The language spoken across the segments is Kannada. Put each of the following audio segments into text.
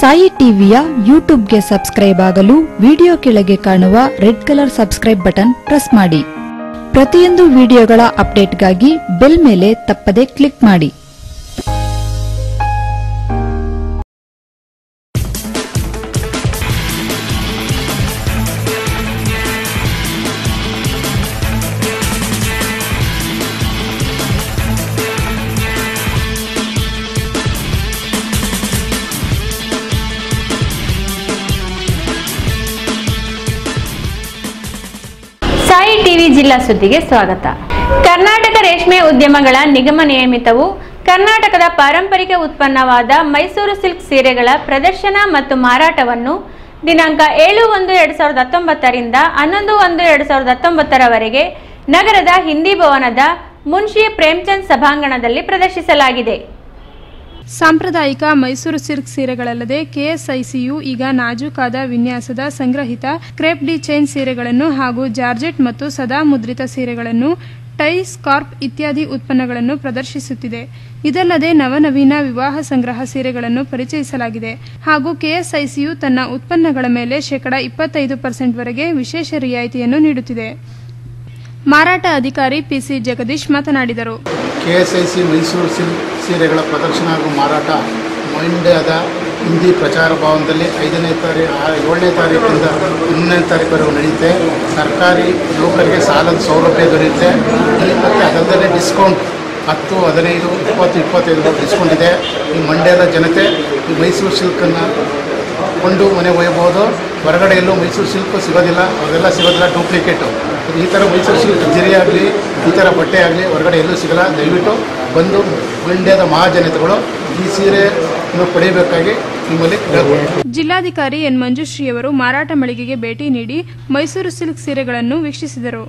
ಸಾಯಿ ಟಿವಿಯ ಯೂಟ್ಯೂಬ್ಗೆ ಸಬ್ಸ್ಕ್ರೈಬ್ ಆಗಲು ವಿಡಿಯೋ ಕೆಳಗೆ ಕಾಣುವ red colour subscribe button press ಮಾಡಿ. ಪ್ರತಿಯೊಂದು ವಿಡಿಯೋಗಳ ಅಪ್ಡೇಟ್ಗಾಗಿ ಬೆಲ್ ಮೇಲೆ ತಪ್ಪದೆ ಕ್ಲಿಕ್ ಮಾಡಿ. ಟಿವಿ ಸುದ್ದಿಗೆ ಸ್ವಾಗತ. ಕರ್ನಾಟಕ ರೇಷ್ಮೆ ಉದ್ಯಮಗಳ ನಿಗಮ ನಿಯಮಿತವು ಕರ್ನಾಟಕದ ಪಾರಂಪರಿಕ ಉತ್ಪನ್ನವಾದ ಮೈಸೂರು ಸಿಲ್ಕ್ ಸೀರೆಗಳ ಪ್ರದರ್ಶನ ಮತ್ತು ಮಾರಾಟವನ್ನು ದಿನಾಂಕ ಏಳು ಒಂದು ಎರಡ್ ಸಾವಿರದ ಹತ್ತೊಂಬತ್ತರಿಂದ ಹನ್ನೊಂದು ಒಂದು ಎರಡ್ ಸಾವಿರದ ಹತ್ತೊಂಬತ್ತರವರೆಗೆ ನಗರದ ಹಿಂದಿ ಭವನದ ಮುನ್ಷಿ ಪ್ರೇಮ್ಚಂದ್ ಸಭಾಂಗಣದಲ್ಲಿ ಪ್ರದರ್ಶಿಸಲಾಗಿದೆ. ಸಾಂಪ್ರದಾಯಿಕ ಮೈಸೂರು ಸಿಲ್ಕ್ ಸೀರೆಗಳಲ್ಲದೆ ಕೆಎಸ್ಐಸಿಯು ಈಗ ನಾಜೂಕಾದ ವಿನ್ಯಾಸದ ಸಂಗ್ರಹಿತ ಕ್ರೇಪ್ ಡಿ ಚೈನ್ ಸೀರೆಗಳನ್ನು ಹಾಗೂ ಜಾರ್ಜೆಟ್ ಮತ್ತು ಸದಾ ಮುದ್ರಿತ ಸೀರೆಗಳನ್ನು, ಟೈ ಸ್ಕಾರ್ಪ್ ಇತ್ಯಾದಿ ಉತ್ಪನ್ನಗಳನ್ನು ಪ್ರದರ್ಶಿಸುತ್ತಿದೆ. ಇದಲ್ಲದೆ ನವನವೀನ ವಿವಾಹ ಸಂಗ್ರಹ ಸೀರೆಗಳನ್ನು ಪರಿಚಯಿಸಲಾಗಿದೆ. ಹಾಗೂ ಕೆಎಸ್ಐಸಿಯು ತನ್ನ ಉತ್ಪನ್ನಗಳ ಮೇಲೆ ಶೇಕಡಾ ಇಪ್ಪತ್ತೈದು ಪರ್ಸೆಂಟ್ವರೆಗೆ ವಿಶೇಷ ರಿಯಾಯಿತಿಯನ್ನು ನೀಡುತ್ತಿದೆ. ಮಾರಾಟ ಅಧಿಕಾರಿ ಪಿಸಿ ಜಗದೀಶ್ ಮಾತನಾಡಿದರು. ಕೆಎಸ್ಐಸಿ ಮೈಸೂರು ಸಿಲ್ಕ್ ಸೀರೆಗಳ ಪ್ರದರ್ಶನ ಹಾಗೂ ಮಾರಾಟ ಮಂಡ್ಯದ ಹಿಂದಿ ಪ್ರಚಾರ ಭವನದಲ್ಲಿ ಐದನೇ ತಾರೀಕು ಏಳನೇ ತಾರೀಕಿಂದ ಹನ್ನೊಂದನೇ ತಾರೀಕುವರೆಗೂ ನಡೆಯುತ್ತೆ. ಸರ್ಕಾರಿ ನೌಕರಿಗೆ ಸಾಲದ ಸೌಲಭ್ಯ ದೊರೆಯುತ್ತೆ. ಮತ್ತು ಅದಲ್ಲದೆ ಡಿಸ್ಕೌಂಟ್ ಹತ್ತು, ಹದಿನೈದು, ಇಪ್ಪತ್ತು, ಇಪ್ಪತ್ತೈದು ಡಿಸ್ಕೌಂಟ್ ಇದೆ. ಈ ಮಂಡ್ಯದ ಜನತೆ ಈ ಮೈಸೂರು ಸಿಲ್ಕನ್ನು ಕೊಂಡು ಮನೆ ಒಯ್ಯಬಹುದು. ಹೊರಗಡೆ ಎಲ್ಲೂ ಮೈಸೂರು ಸಿಲ್ಕ್ ಸಿಗೋದಿಲ್ಲ. ಅವೆಲ್ಲ ಸಿಗೋದಿಲ್ಲ ಡೂಪ್ಲಿಕೇಟು. ಈ ಥರ ಮೈಸೂರು ಸಿಲ್ಕ್ ಜರಿ ಆಗಲಿ ಈ ಥರ ಬಟ್ಟೆ ಆಗಲಿ ಹೊರಗಡೆ ಎಲ್ಲೂ ಸಿಗಲ್ಲ. ದಯವಿಟ್ಟು ಬಂದು ಮಂಡ್ಯದ ಮಹಾಜನತೆಗಳು ಈ ಸೀರೆಯನ್ನು ಪಡೆಯಬೇಕಾಗಿ ನಿಮ್ಮಲ್ಲಿ ಜಿಲ್ಲಾಧಿಕಾರಿ ಎನ್ ಮಂಜುಶ್ರೀಯವರು ಮಾರಾಟ ಮಳಿಗೆಗೆ ಭೇಟಿ ನೀಡಿ ಮೈಸೂರು ಸಿಲ್ಕ್ ಸೀರೆಗಳನ್ನು ವೀಕ್ಷಿಸಿದರು.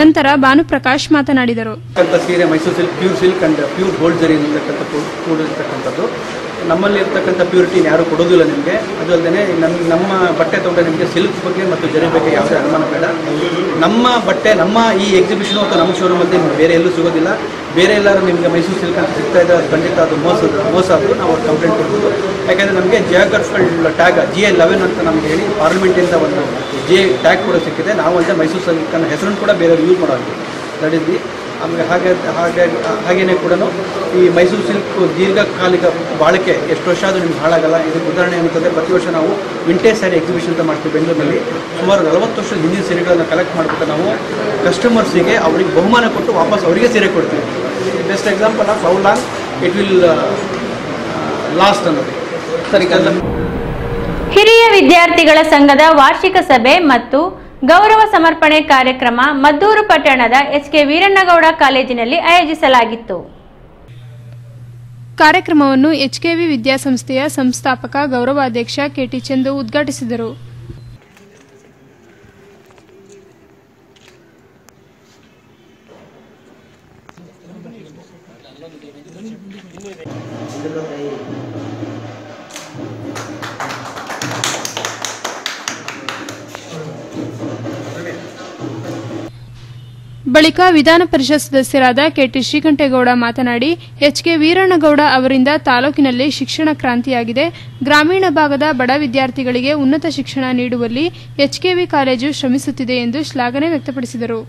ನಂತರ ಭಾನುಪ್ರಕಾಶ್ ಮಾತನಾಡಿದರು. ಸೀರೆ Mysore silk pure silk and pure gold zari ನಮ್ಮಲ್ಲಿ ಇರ್ತಕ್ಕಂಥ ಪ್ಯೂರಿಟಿನ ಯಾರು ಕೊಡೋದಿಲ್ಲ ನಿಮಗೆ. ಅದು ಅಲ್ಲದೆ ನಮ್ಮ ನಮ್ಮ ಬಟ್ಟೆ ತೊಗೊಂಡ್ರೆ ನಿಮಗೆ ಸಿಲ್ಕ್ ಬಗ್ಗೆ ಮತ್ತು ಜರಿ ಬಗ್ಗೆ ಯಾವುದೇ ಅನುಮಾನ ಬೇಡ. ನಮ್ಮ ಬಟ್ಟೆ, ನಮ್ಮ ಈ ಎಕ್ಸಿಬಿಷನ್ ಅಥವಾ ನಮ್ಮ ಶೋರೂಮಲ್ಲಿ ನಿಮ್ಗೆ ಬೇರೆ ಎಲ್ಲೂ ಸಿಗೋದಿಲ್ಲ. ಬೇರೆ ಎಲ್ಲರೂ ನಿಮಗೆ ಮೈಸೂರು ಸಿಲ್ಕ್ ಅಂತ ಸಿಗ್ತಾ ಇದೆ ಅದು ಖಂಡಿತ ಅದು ಮೋಸ ಮೋಸ ಅದು ನಾವು ಕಂಪ್ಲೇಂಟ್ ಕೊಡ್ಬೋದು. ಯಾಕೆಂದರೆ ನಮಗೆ geographical tag G A eleven ಅಂತ ನಮ್ಗೆ ಹೇಳಿ ಪಾರ್ಲಿಮೆಂಟಿಂದ ಒಂದು ಜಿ ಟ್ಯಾಗ್ ಕೂಡ ಸಿಕ್ಕಿದೆ. ನಾವು ಅಂತ ಮೈಸೂರು ಸಿಲ್ಕನ್ನು ಹೆಸರನ್ನು ಕೂಡ ಬೇರೆಯವ್ರು ಯೂಸ್ ಮಾಡೋದು ದಟ್ ಇಸ್ ದಿ ಆಮೇಲೆ ಹಾಗೆ ಹಾಗೆ, ಹಾಗೇನೆ ಕೂಡ ಈ ಮೈಸೂರು ಸಿಲ್ಕ್ ದೀರ್ಘಕಾಲಿಕ ಬಾಳಿಕೆ ಎಷ್ಟು ವರ್ಷ ಆದರೂ ನಿಮ್ಗೆ ಹಾಳಾಗಲ್ಲ. ಇದಕ್ಕೆ ಉದಾಹರಣೆ ಏನಂತಂದರೆ ಪ್ರತಿ ವರ್ಷ ನಾವು ವಿಂಟೇಜ್ ಸ್ಯಾರಿ ಎಕ್ಸಿಬಿಷನ್ ಅಂತ ಮಾಡ್ತೀವಿ ಬೆಂಗಳೂರಿನಲ್ಲಿ ಸುಮಾರು ನಲವತ್ತು ವರ್ಷದ ಹಿಂದಿನ ಸೀರೆಗಳನ್ನು ಕಲೆಕ್ಟ್ ಮಾಡಿಬಿಟ್ಟು ನಾವು ಕಸ್ಟಮರ್ಸಿಗೆ ಅವ್ರಿಗೆ ಬಹುಮಾನ ಕೊಟ್ಟು ವಾಪಸ್ ಅವರಿಗೆ ಸೀರೆ ಕೊಡ್ತೀವಿ. Best example of how long it will last ಅನ್ನೋದು. ಸರಿ ಹಿರಿಯ ವಿದ್ಯಾರ್ಥಿಗಳ ಸಂಘದ ವಾರ್ಷಿಕ ಸಭೆ ಮತ್ತು ಗೌರವ ಸಮರ್ಪಣೆ ಕಾರ್ಯಕ್ರಮ ಮದ್ದೂರು ಪಟ್ಟಣದ ಎಚ್ ಕೆ ವೀರಣ್ಣಗೌಡ ಕಾಲೇಜಿನಲ್ಲಿ ಆಯೋಜಿಸಲಾಗಿತ್ತು. ಕಾರ್ಯಕ್ರಮವನ್ನು ಎಚ್ಕೆವಿ ವಿದ್ಯಾಸಂಸ್ಥೆಯ ಸಂಸ್ಥಾಪಕ ಗೌರವಾಧ್ಯಕ್ಷ ಕೆಟಿ ಚಂದು ಉದ್ಘಾಟಿಸಿದರು. ಬಳಿಕ ವಿಧಾನ ಪರಿಷತ್ ಸದಸ್ಯರಾದ ಕೆಟಿ ಶ್ರೀಕಂಠೇಗೌಡ ಮಾತನಾಡಿ, ಎಚ್ಕೆ ವೀರಣ್ಣಗೌಡ ಅವರಿಂದ ತಾಲೂಕಿನಲ್ಲಿ ಶಿಕ್ಷಣ ಕ್ರಾಂತಿಯಾಗಿದೆ. ಗ್ರಾಮೀಣ ಭಾಗದ ಬಡ ವಿದ್ಯಾರ್ಥಿಗಳಿಗೆ ಉನ್ನತ ಶಿಕ್ಷಣ ನೀಡುವಲ್ಲಿ ಎಚ್ಕೆವಿ ಕಾಲೇಜು ಶ್ರಮಿಸುತ್ತಿದೆ ಎಂದು ಶ್ಲಾಘನೆ ವ್ಯಕ್ತಪಡಿಸಿದರು.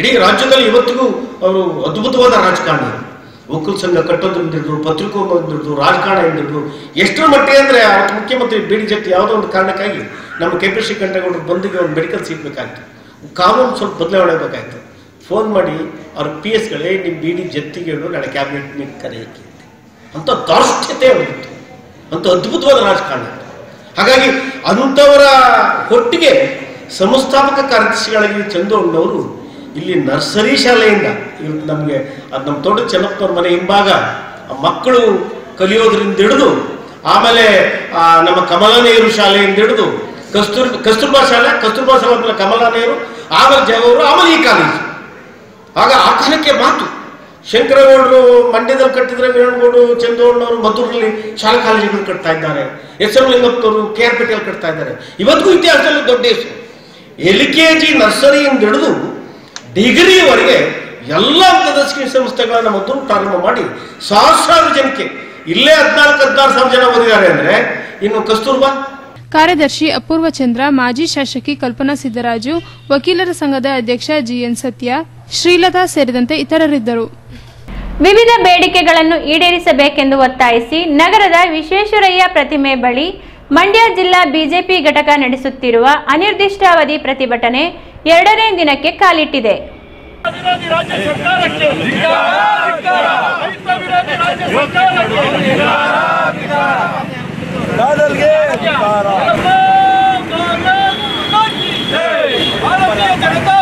ಇಡೀ ರಾಜ್ಯದಲ್ಲಿ ಇವತ್ತಿಗೂ ಅವರು ಅದ್ಭುತವಾದ ರಾಜಕಾರಣಿ. ಒಕ್ಕಲ್ ಸಂಘ ಕಟ್ಟೋದ್ರಿಂದ ಹಿಡಿದ್ರು ಪತ್ರಿಕೋದ್ರಿಂದ ರಾಜಕಾರಣ ಹಿಡಿದು ಎಷ್ಟರ ಮಟ್ಟಿಗೆ ಅಂದರೆ ಅವತ್ತು ಮುಖ್ಯಮಂತ್ರಿ ಡಿ ಜೊತೆ ಯಾವುದೋ ಒಂದು ಕಾರಣಕ್ಕಾಗಿ ನಮ್ಮ ಕೆ ಪಿ ಶ್ರೀಕಂಠೇಗೌಡರ ಬಂದಿಗೆ ಒಂದು ಮೆಡಿಕಲ್ ಸೀಟ್ ಬೇಕಾಗಿತ್ತು ಕಾನೂನು ಸ್ವಲ್ಪ ಬದಲಾವಣೆ ಬೇಕಾಯಿತು ಫೋನ್ ಮಾಡಿ ಅವ್ರ ಪಿ ಎಸ್ಗಳೇ ನಿಮ್ಮ ಬಿ ಡಿ ಜತ್ತಿಗೆ ಹೇಳು, ನಾಳೆ ಕ್ಯಾಬಿನೆಟ್ ಮೀಟ್ ಕರೆಯಕ್ಕೆ ಅಂತ. ದಾರ್ಷ್ಟ್ಯತೆ ಅವರಿತ್ತು ಅಂತ ಅದ್ಭುತವಾದ ರಾಜಕಾರಣ ಹಾಗಾಗಿ ಅಂಥವರ ಒಟ್ಟಿಗೆ ಸಂಸ್ಥಾಪಕ ಕಾರ್ಯದರ್ಶಿಗಳಾಗಿ ಚಂದೋಣ್ಣವರು ಇಲ್ಲಿ ನರ್ಸರಿ ಶಾಲೆಯಿಂದ ಇವತ್ತು ನಮಗೆ, ಅದು ನಮ್ಮ ತೋಟದ ಚೆನ್ನಪ್ಪನವ್ರ ಮನೆ ಹಿಂಭಾಗ ಮಕ್ಕಳು ಕಲಿಯೋದ್ರಿಂದ ಹಿಡಿದು, ಆಮೇಲೆ ನಮ್ಮ ಕಮಲಾ ನೆಹರು ಶಾಲೆಯಿಂದ ಹಿಡಿದು, ಕಸ್ತೂರ್, ಕಸ್ತೂರ್ಬಾ ಶಾಲೆ ಕಸ್ತೂರ್ಬಾ ಶಾಲೆ ಆಮೇಲೆ ಕಮಲಾ ನೆಹರು, ಆಮೇಲೆ ಜಯವರು ಆಮೇಲೆ ಈ ಕಾಲೇಜು. ಆಗ ಆ ಕಾಲಕ್ಕೆ ಮಾತು. ಶಂಕರಗೌಡರು ಮಂಡ್ಯದಲ್ಲಿ ಕಟ್ಟಿದ್ರೆ ವೀರಣ್ಣಗೌಡರು ಚಂದ್ರಗೌಡನವರು ಮದ್ದೂರಲ್ಲಿ ಶಾಲಾ ಕಾಲೇಜುಗಳು ಕಟ್ತಾ ಇದ್ದಾರೆ. ಎಸ್ ಎಂ ಲಿಂಗಪ್ಪನವರು ಕೆ ಆರ್ ಪೇಟೆಯಲ್ಲಿ ಕಟ್ತಾ ಇದ್ದಾರೆ. ಇವತ್ತಿಗೂ ಇತಿಹಾಸದಲ್ಲಿ ದೊಡ್ಡ ಹೆಸರು. ಎಲ್ ಕೆ ಜಿ ನರ್ಸರಿಯಿಂದ ಹಿಡಿದು ಡಿಗ್ರಿವರೆಗೆ ಎಲ್ಲ ಹಂತದ ಶಿಕ್ಷಣ ಸಂಸ್ಥೆಗಳನ್ನು ಮೊದಲು ಪ್ರಾರಂಭ ಮಾಡಿ ಸಹಸ್ರಾರು ಜನಕ್ಕೆ ಇಲ್ಲೇ ಹದಿನಾಲ್ಕು ಹದಿನಾರು ಸಾವಿರ ಜನ ಓದಿದ್ದಾರೆ ಅಂದ್ರೆ ಇನ್ನು ಕಸ್ತೂರ್ಬಾ? ಕಾರ್ಯದರ್ಶಿ ಅಪೂರ್ವ ಚಂದ್ರ ಮಾಜಿ ಶಾಸಕಿ ಕಲ್ಪನಾ ಸಿದ್ದರಾಜು ವಕೀಲರ ಸಂಘದ ಅಧ್ಯಕ್ಷ ಜಿಎನ್ ಸತ್ಯ ಶ್ರೀಲತಾ ಸೇರಿದಂತೆ ಇತರರಿದ್ದರು. ವಿವಿಧ ಬೇಡಿಕೆಗಳನ್ನು ಈಡೇರಿಸಬೇಕೆಂದು ಒತ್ತಾಯಿಸಿ ನಗರದ ವಿಶ್ವೇಶ್ವರಯ್ಯ ಪ್ರತಿಮೆ ಬಳಿ ಮಂಡ್ಯ ಜಿಲ್ಲಾ ಬಿಜೆಪಿ ಘಟಕ ನಡೆಸುತ್ತಿರುವ ಅನಿರ್ದಿಷ್ಟಾವಧಿ ಪ್ರತಿಭಟನೆ ಎರಡನೇ ದಿನಕ್ಕೆ ಕಾಲಿಟ್ಟಿದೆ. ಜನತಾ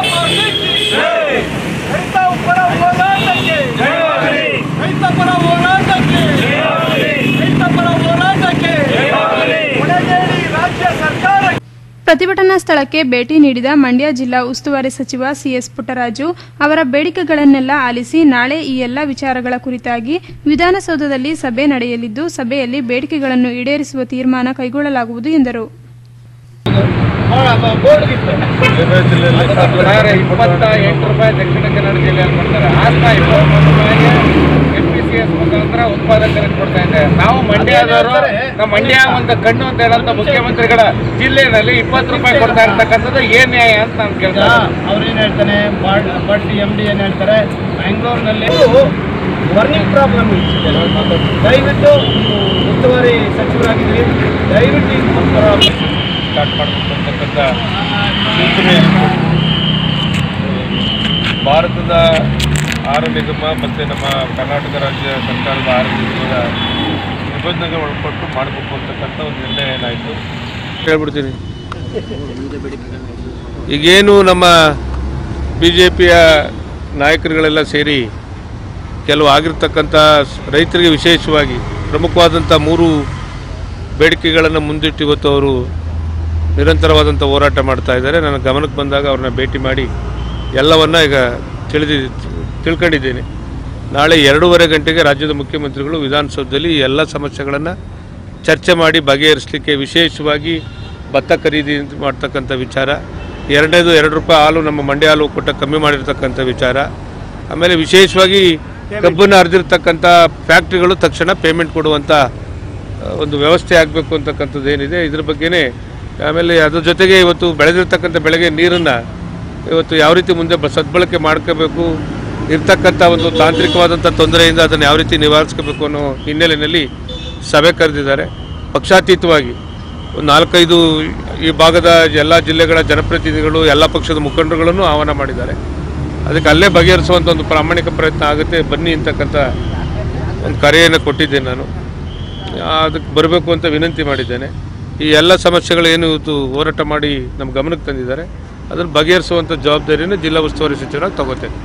ಪ್ರತಿಭಟನಾ ಸ್ಥಳಕ್ಕೆ ಭೇಟಿ ನೀಡಿದ ಮಂಡ್ಯ ಜಿಲ್ಲಾ ಉಸ್ತುವಾರಿ ಸಚಿವ ಸಿಎಸ್ ಪುಟ್ಟರಾಜು, ಅವರ ಬೇಡಿಕೆಗಳನ್ನೆಲ್ಲ ಆಲಿಸಿ ನಾಳೆ ಈ ಎಲ್ಲ ವಿಚಾರಗಳ ಕುರಿತಾಗಿ ವಿಧಾನಸೌಧದಲ್ಲಿ ಸಭೆ ನಡೆಯಲಿದ್ದು, ಸಭೆಯಲ್ಲಿ ಬೇಡಿಕೆಗಳನ್ನು ಈಡೇರಿಸುವ ತೀರ್ಮಾನ ಕೈಗೊಳ್ಳಲಾಗುವುದು ಎಂದರು. ಎಸ್ ಮುಖಾಂತರ ಉತ್ಪಾದಕರಿಗೆ ಕೊಡ್ತಾ ಇದೆ ನಾವು ಮಂಡ್ಯದವರು ನಮ್ಮ ಮಂಡ್ಯ ಒಂದು ಕಣ್ಣು ಅಂತ ಹೇಳಂತ ಮುಖ್ಯಮಂತ್ರಿಗಳ ಜಿಲ್ಲೆಯಲ್ಲಿ ಇಪ್ಪತ್ತು ರೂಪಾಯಿ ಕೊಡ್ತಾ ಇರ್ತಕ್ಕಂಥದ್ದು ಏನ್ ನ್ಯಾಯ ಅಂತ ನಾನು ಕೇಳ್ತಾ ಅವ್ರೇನು ಹೇಳ್ತಾನೆ ಬಟ್ ಎಂ ಡಿ ಏನ್ ಹೇಳ್ತಾರೆ ಬ್ಯಾಂಗ್ಳೂರ್ನಲ್ಲಿ ವರ್ನಿಂಗ್ ಪ್ರಾಬ್ಲಮ್ ದಯವಿಟ್ಟು ನೀವು ಉಸ್ತುವಾರಿ ಸಚಿವರಾಗಿದ್ದೀರಿ ದಯವಿಟ್ಟು ಈ ಸ್ಟಾರ್ಟ್ ಮಾಡಬೇಕು ಅಂತಕ್ಕಂಥ ಚಿಂತನೆ ಭಾರತದ ಆಹಾರ ನಿಗಮ ಮತ್ತು ನಮ್ಮ ಕರ್ನಾಟಕ ರಾಜ್ಯ ಸರ್ಕಾರದ ಆಹಾರ ನಿಗಮದ ನಿಬಂಧನೆಗೆ ಒಳಪಟ್ಟು ಮಾಡಬೇಕು ಅಂತಕ್ಕಂಥ ಒಂದು ನಿರ್ಣಯ ಏನಾಯಿತು ಹೇಳ್ಬಿಡ್ತೀನಿ. ಈಗೇನು ನಮ್ಮ ಬಿ ಜೆ ಪಿಯ ನಾಯಕರುಗಳೆಲ್ಲ ಸೇರಿ ಕೆಲವು ಆಗಿರ್ತಕ್ಕಂಥ ರೈತರಿಗೆ ವಿಶೇಷವಾಗಿ ಪ್ರಮುಖವಾದಂಥ ಮೂರು ಬೇಡಿಕೆಗಳನ್ನು ಮುಂದಿಟ್ಟು ಇವತ್ತು ಅವರು ನಿರಂತರವಾದಂಥ ಹೋರಾಟ ಮಾಡ್ತಾ ಇದ್ದಾರೆ. ನನ್ನ ಗಮನಕ್ಕೆ ಬಂದಾಗ ಅವ್ರನ್ನ ಭೇಟಿ ಮಾಡಿ ಎಲ್ಲವನ್ನ ಈಗ ತಿಳಿದಿ ತಿಳ್ಕೊಂಡಿದ್ದೇನೆ. ನಾಳೆ ಎರಡೂವರೆ ಗಂಟೆಗೆ ರಾಜ್ಯದ ಮುಖ್ಯಮಂತ್ರಿಗಳು ವಿಧಾನಸೌಧದಲ್ಲಿ ಎಲ್ಲ ಸಮಸ್ಯೆಗಳನ್ನು ಚರ್ಚೆ ಮಾಡಿ ಬಗೆಹರಿಸಲಿಕ್ಕೆ ವಿಶೇಷವಾಗಿ ಭತ್ತ ಖರೀದಿ ಮಾಡ್ತಕ್ಕಂಥ ವಿಚಾರ, ಎರಡನೇದು ಎರಡು ರೂಪಾಯಿ ಹಾಲು ನಮ್ಮ ಮಂಡ್ಯ ಹಾಲು ಕೊಟ್ಟ ಕಮ್ಮಿ ಮಾಡಿರ್ತಕ್ಕಂಥ ವಿಚಾರ, ಆಮೇಲೆ ವಿಶೇಷವಾಗಿ ಕಬ್ಬನ್ನು ಹರಿದಿರ್ತಕ್ಕಂಥ ಫ್ಯಾಕ್ಟ್ರಿಗಳು ತಕ್ಷಣ ಪೇಮೆಂಟ್ ಕೊಡುವಂಥ ಒಂದು ವ್ಯವಸ್ಥೆ ಆಗಬೇಕು ಅಂತಕ್ಕಂಥದ್ದು ಏನಿದೆ, ಇದ್ರ ಬಗ್ಗೆನೇ ಆಮೇಲೆ ಅದ್ರ ಜೊತೆಗೆ ಇವತ್ತು ಬೆಳೆದಿರ್ತಕ್ಕಂಥ ಬೆಳೆಗೆ ನೀರನ್ನು ಇವತ್ತು ಯಾವ ರೀತಿ ಮುಂದೆ ಬ ಸದ್ಬಳಕೆ ಮಾಡ್ಕೋಬೇಕು, ಇರ್ತಕ್ಕಂಥ ಒಂದು ತಾಂತ್ರಿಕವಾದಂಥ ತೊಂದರೆಯಿಂದ ಅದನ್ನು ಯಾವ ರೀತಿ ನಿವಾರಿಸ್ಕೋಬೇಕು ಅನ್ನೋ ಹಿನ್ನೆಲೆಯಲ್ಲಿ ಸಭೆ ಕರೆದಿದ್ದಾರೆ. ಪಕ್ಷಾತೀತವಾಗಿ ಒಂದು ನಾಲ್ಕೈದು ಈ ಭಾಗದ ಎಲ್ಲ ಜಿಲ್ಲೆಗಳ ಜನಪ್ರತಿನಿಧಿಗಳು, ಎಲ್ಲ ಪಕ್ಷದ ಮುಖಂಡರುಗಳನ್ನು ಆಹ್ವಾನ ಮಾಡಿದ್ದಾರೆ. ಅದಕ್ಕೆ ಅಲ್ಲೇ ಬಗೆಹರಿಸುವಂಥ ಒಂದು ಪ್ರಾಮಾಣಿಕ ಪ್ರಯತ್ನ ಆಗುತ್ತೆ. ಬನ್ನಿ ಅಂತಕ್ಕಂಥ ಒಂದು ಕರೆಯನ್ನು ಕೊಟ್ಟಿದ್ದೇನೆ ನಾನು. ಅದಕ್ಕೆ ಬರಬೇಕು ಅಂತ ವಿನಂತಿ ಮಾಡಿದ್ದೇನೆ. ಈ ಎಲ್ಲ ಸಮಸ್ಯೆಗಳು ಏನು ಇವತ್ತು ಹೋರಾಟ ಮಾಡಿ ನಮ್ಮ ಗಮನಕ್ಕೆ ತಂದಿದ್ದಾರೆ. ಅದನ್ನು ಬಗೆಹರಿಸುವಂಥ ಜವಾಬ್ದಾರಿಯನ್ನು ಜಿಲ್ಲಾ ಉಸ್ತುವಾರಿ ಸಚಿವರಾಗಿ ತಗೋತೇನೆ.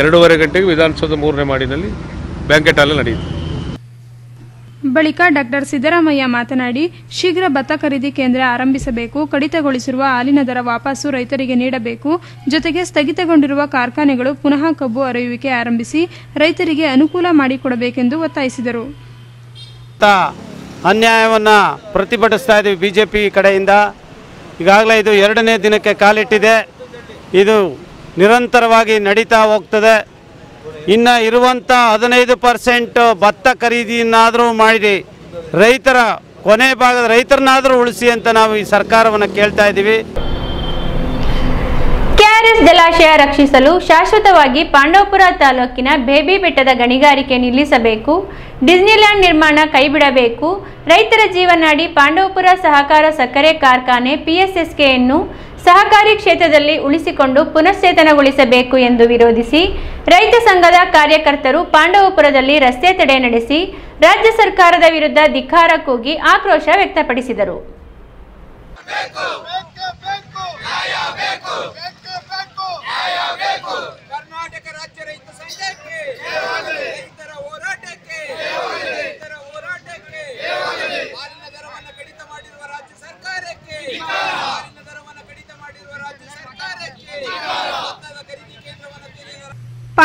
ಎರಡೂವರೆ ಗಂಟೆಗೆ ವಿಧಾನಸೌಧ ಮೂರನೇ ಮಾಡಿನಲ್ಲಿ ಬ್ಯಾಂಕೆಟ್ ಹಾಲ್ ನಡೆಯಿತು ಬಳಿಕ ಡಾಕ್ಟರ್ ಸಿದ್ದರಾಮಯ್ಯ ಮಾತನಾಡಿ ಶೀಘ್ರ ಭತ್ತ ಖರೀದಿ ಕೇಂದ್ರ ಆರಂಭಿಸಬೇಕು ಕಡಿತಗೊಳಿಸಿರುವ ಹಾಲಿನ ದರ ವಾಪಸ್ಸು ರೈತರಿಗೆ ನೀಡಬೇಕು ಜೊತೆಗೆ ಸ್ಥಗಿತಗೊಂಡಿರುವ ಕಾರ್ಖಾನೆಗಳು ಪುನಃ ಕಬ್ಬು ಅರೆಯುವಿಕೆ ಆರಂಭಿಸಿ ರೈತರಿಗೆ ಅನುಕೂಲ ಮಾಡಿಕೊಡಬೇಕೆಂದು ಒತ್ತಾಯಿಸಿದರು. ಅನ್ಯಾಯವನ್ನು ಪ್ರತಿಭಟಿಸ್ತಾ ಇದ್ದೀವಿ ಬಿಜೆಪಿ ಕಡೆಯಿಂದ. ಈಗಾಗಲೇ ಇದು ಎರಡನೇ ದಿನಕ್ಕೆ ಕಾಲಿಟ್ಟಿದೆ. ಇದು ನಿರಂತರವಾಗಿ ನಡೀತಾ ಹೋಗ್ತದೆ. ಇನ್ನು ಇರುವಂಥ ಹದಿನೈದು ಪರ್ಸೆಂಟು ಭತ್ತ ಖರೀದಿಯನ್ನಾದರೂ ಮಾಡಿ ರೈತರ ಕೊನೆ ಭಾಗದ ರೈತರನ್ನಾದರೂ ಉಳಿಸಿ ಅಂತ ನಾವು ಈ ಸರ್ಕಾರವನ್ನು ಕೇಳ್ತಾ ಇದ್ದೀವಿ. ಕೆಆರ್ಎಸ್ ಜಲಾಶಯ ರಕ್ಷಿಸಲು ಶಾಶ್ವತವಾಗಿ ಪಾಂಡವಪುರ ತಾಲೂಕಿನ ಬೇಬಿ ಬೆಟ್ಟದ ಗಣಿಗಾರಿಕೆ ನಿಲ್ಲಿಸಬೇಕು. ಡಿಸ್ನಿಲ್ಯಾಂಡ್ ನಿರ್ಮಾಣ ಕೈಬಿಡಬೇಕು. ರೈತರ ಜೀವನಾಡಿ ಪಾಂಡವಪುರ ಸಹಕಾರ ಸಕ್ಕರೆ ಕಾರ್ಖಾನೆ ಪಿಎಸ್ಎಸ್ಕೆಯನ್ನು ಸಹಕಾರಿ ಕ್ಷೇತ್ರದಲ್ಲಿ ಉಳಿಸಿಕೊಂಡು ಪುನಶ್ಚೇತನಗೊಳಿಸಬೇಕು ಎಂದು ವಿರೋಧಿಸಿ ರೈತ ಸಂಘದ ಕಾರ್ಯಕರ್ತರು ಪಾಂಡವಪುರದಲ್ಲಿ ರಸ್ತೆ ತಡೆ ನಡೆಸಿ ರಾಜ್ಯ ಸರ್ಕಾರದ ವಿರುದ್ಧ ಧಿಕ್ಕಾರ ಕೂಗಿ ಆಕ್ರೋಶ ವ್ಯಕ್ತಪಡಿಸಿದರು ಕರ್ನಾಟಕ ರಾಜ್ಯ ರೈತ ಸಂಘಕ್ಕೆ ರೈತರ ಹೋರಾಟಕ್ಕೆ ರೈತರ ಹೋರಾಟಕ್ಕೆ ಹಾಲಿನ ದರವನ್ನು ಕಡಿತ ಮಾಡಿರುವ ರಾಜ್ಯ ಸರ್ಕಾರಕ್ಕೆ ಹಾಲಿನ ದರವನ್ನು ಕಡಿತ ಮಾಡಿರುವ ರಾಜ್ಯ ಸರ್ಕಾರಕ್ಕೆ ಭತ್ತದ ಖರೀದಿ ಕೇಂದ್ರವನ್ನು ತೆರೆಯುವ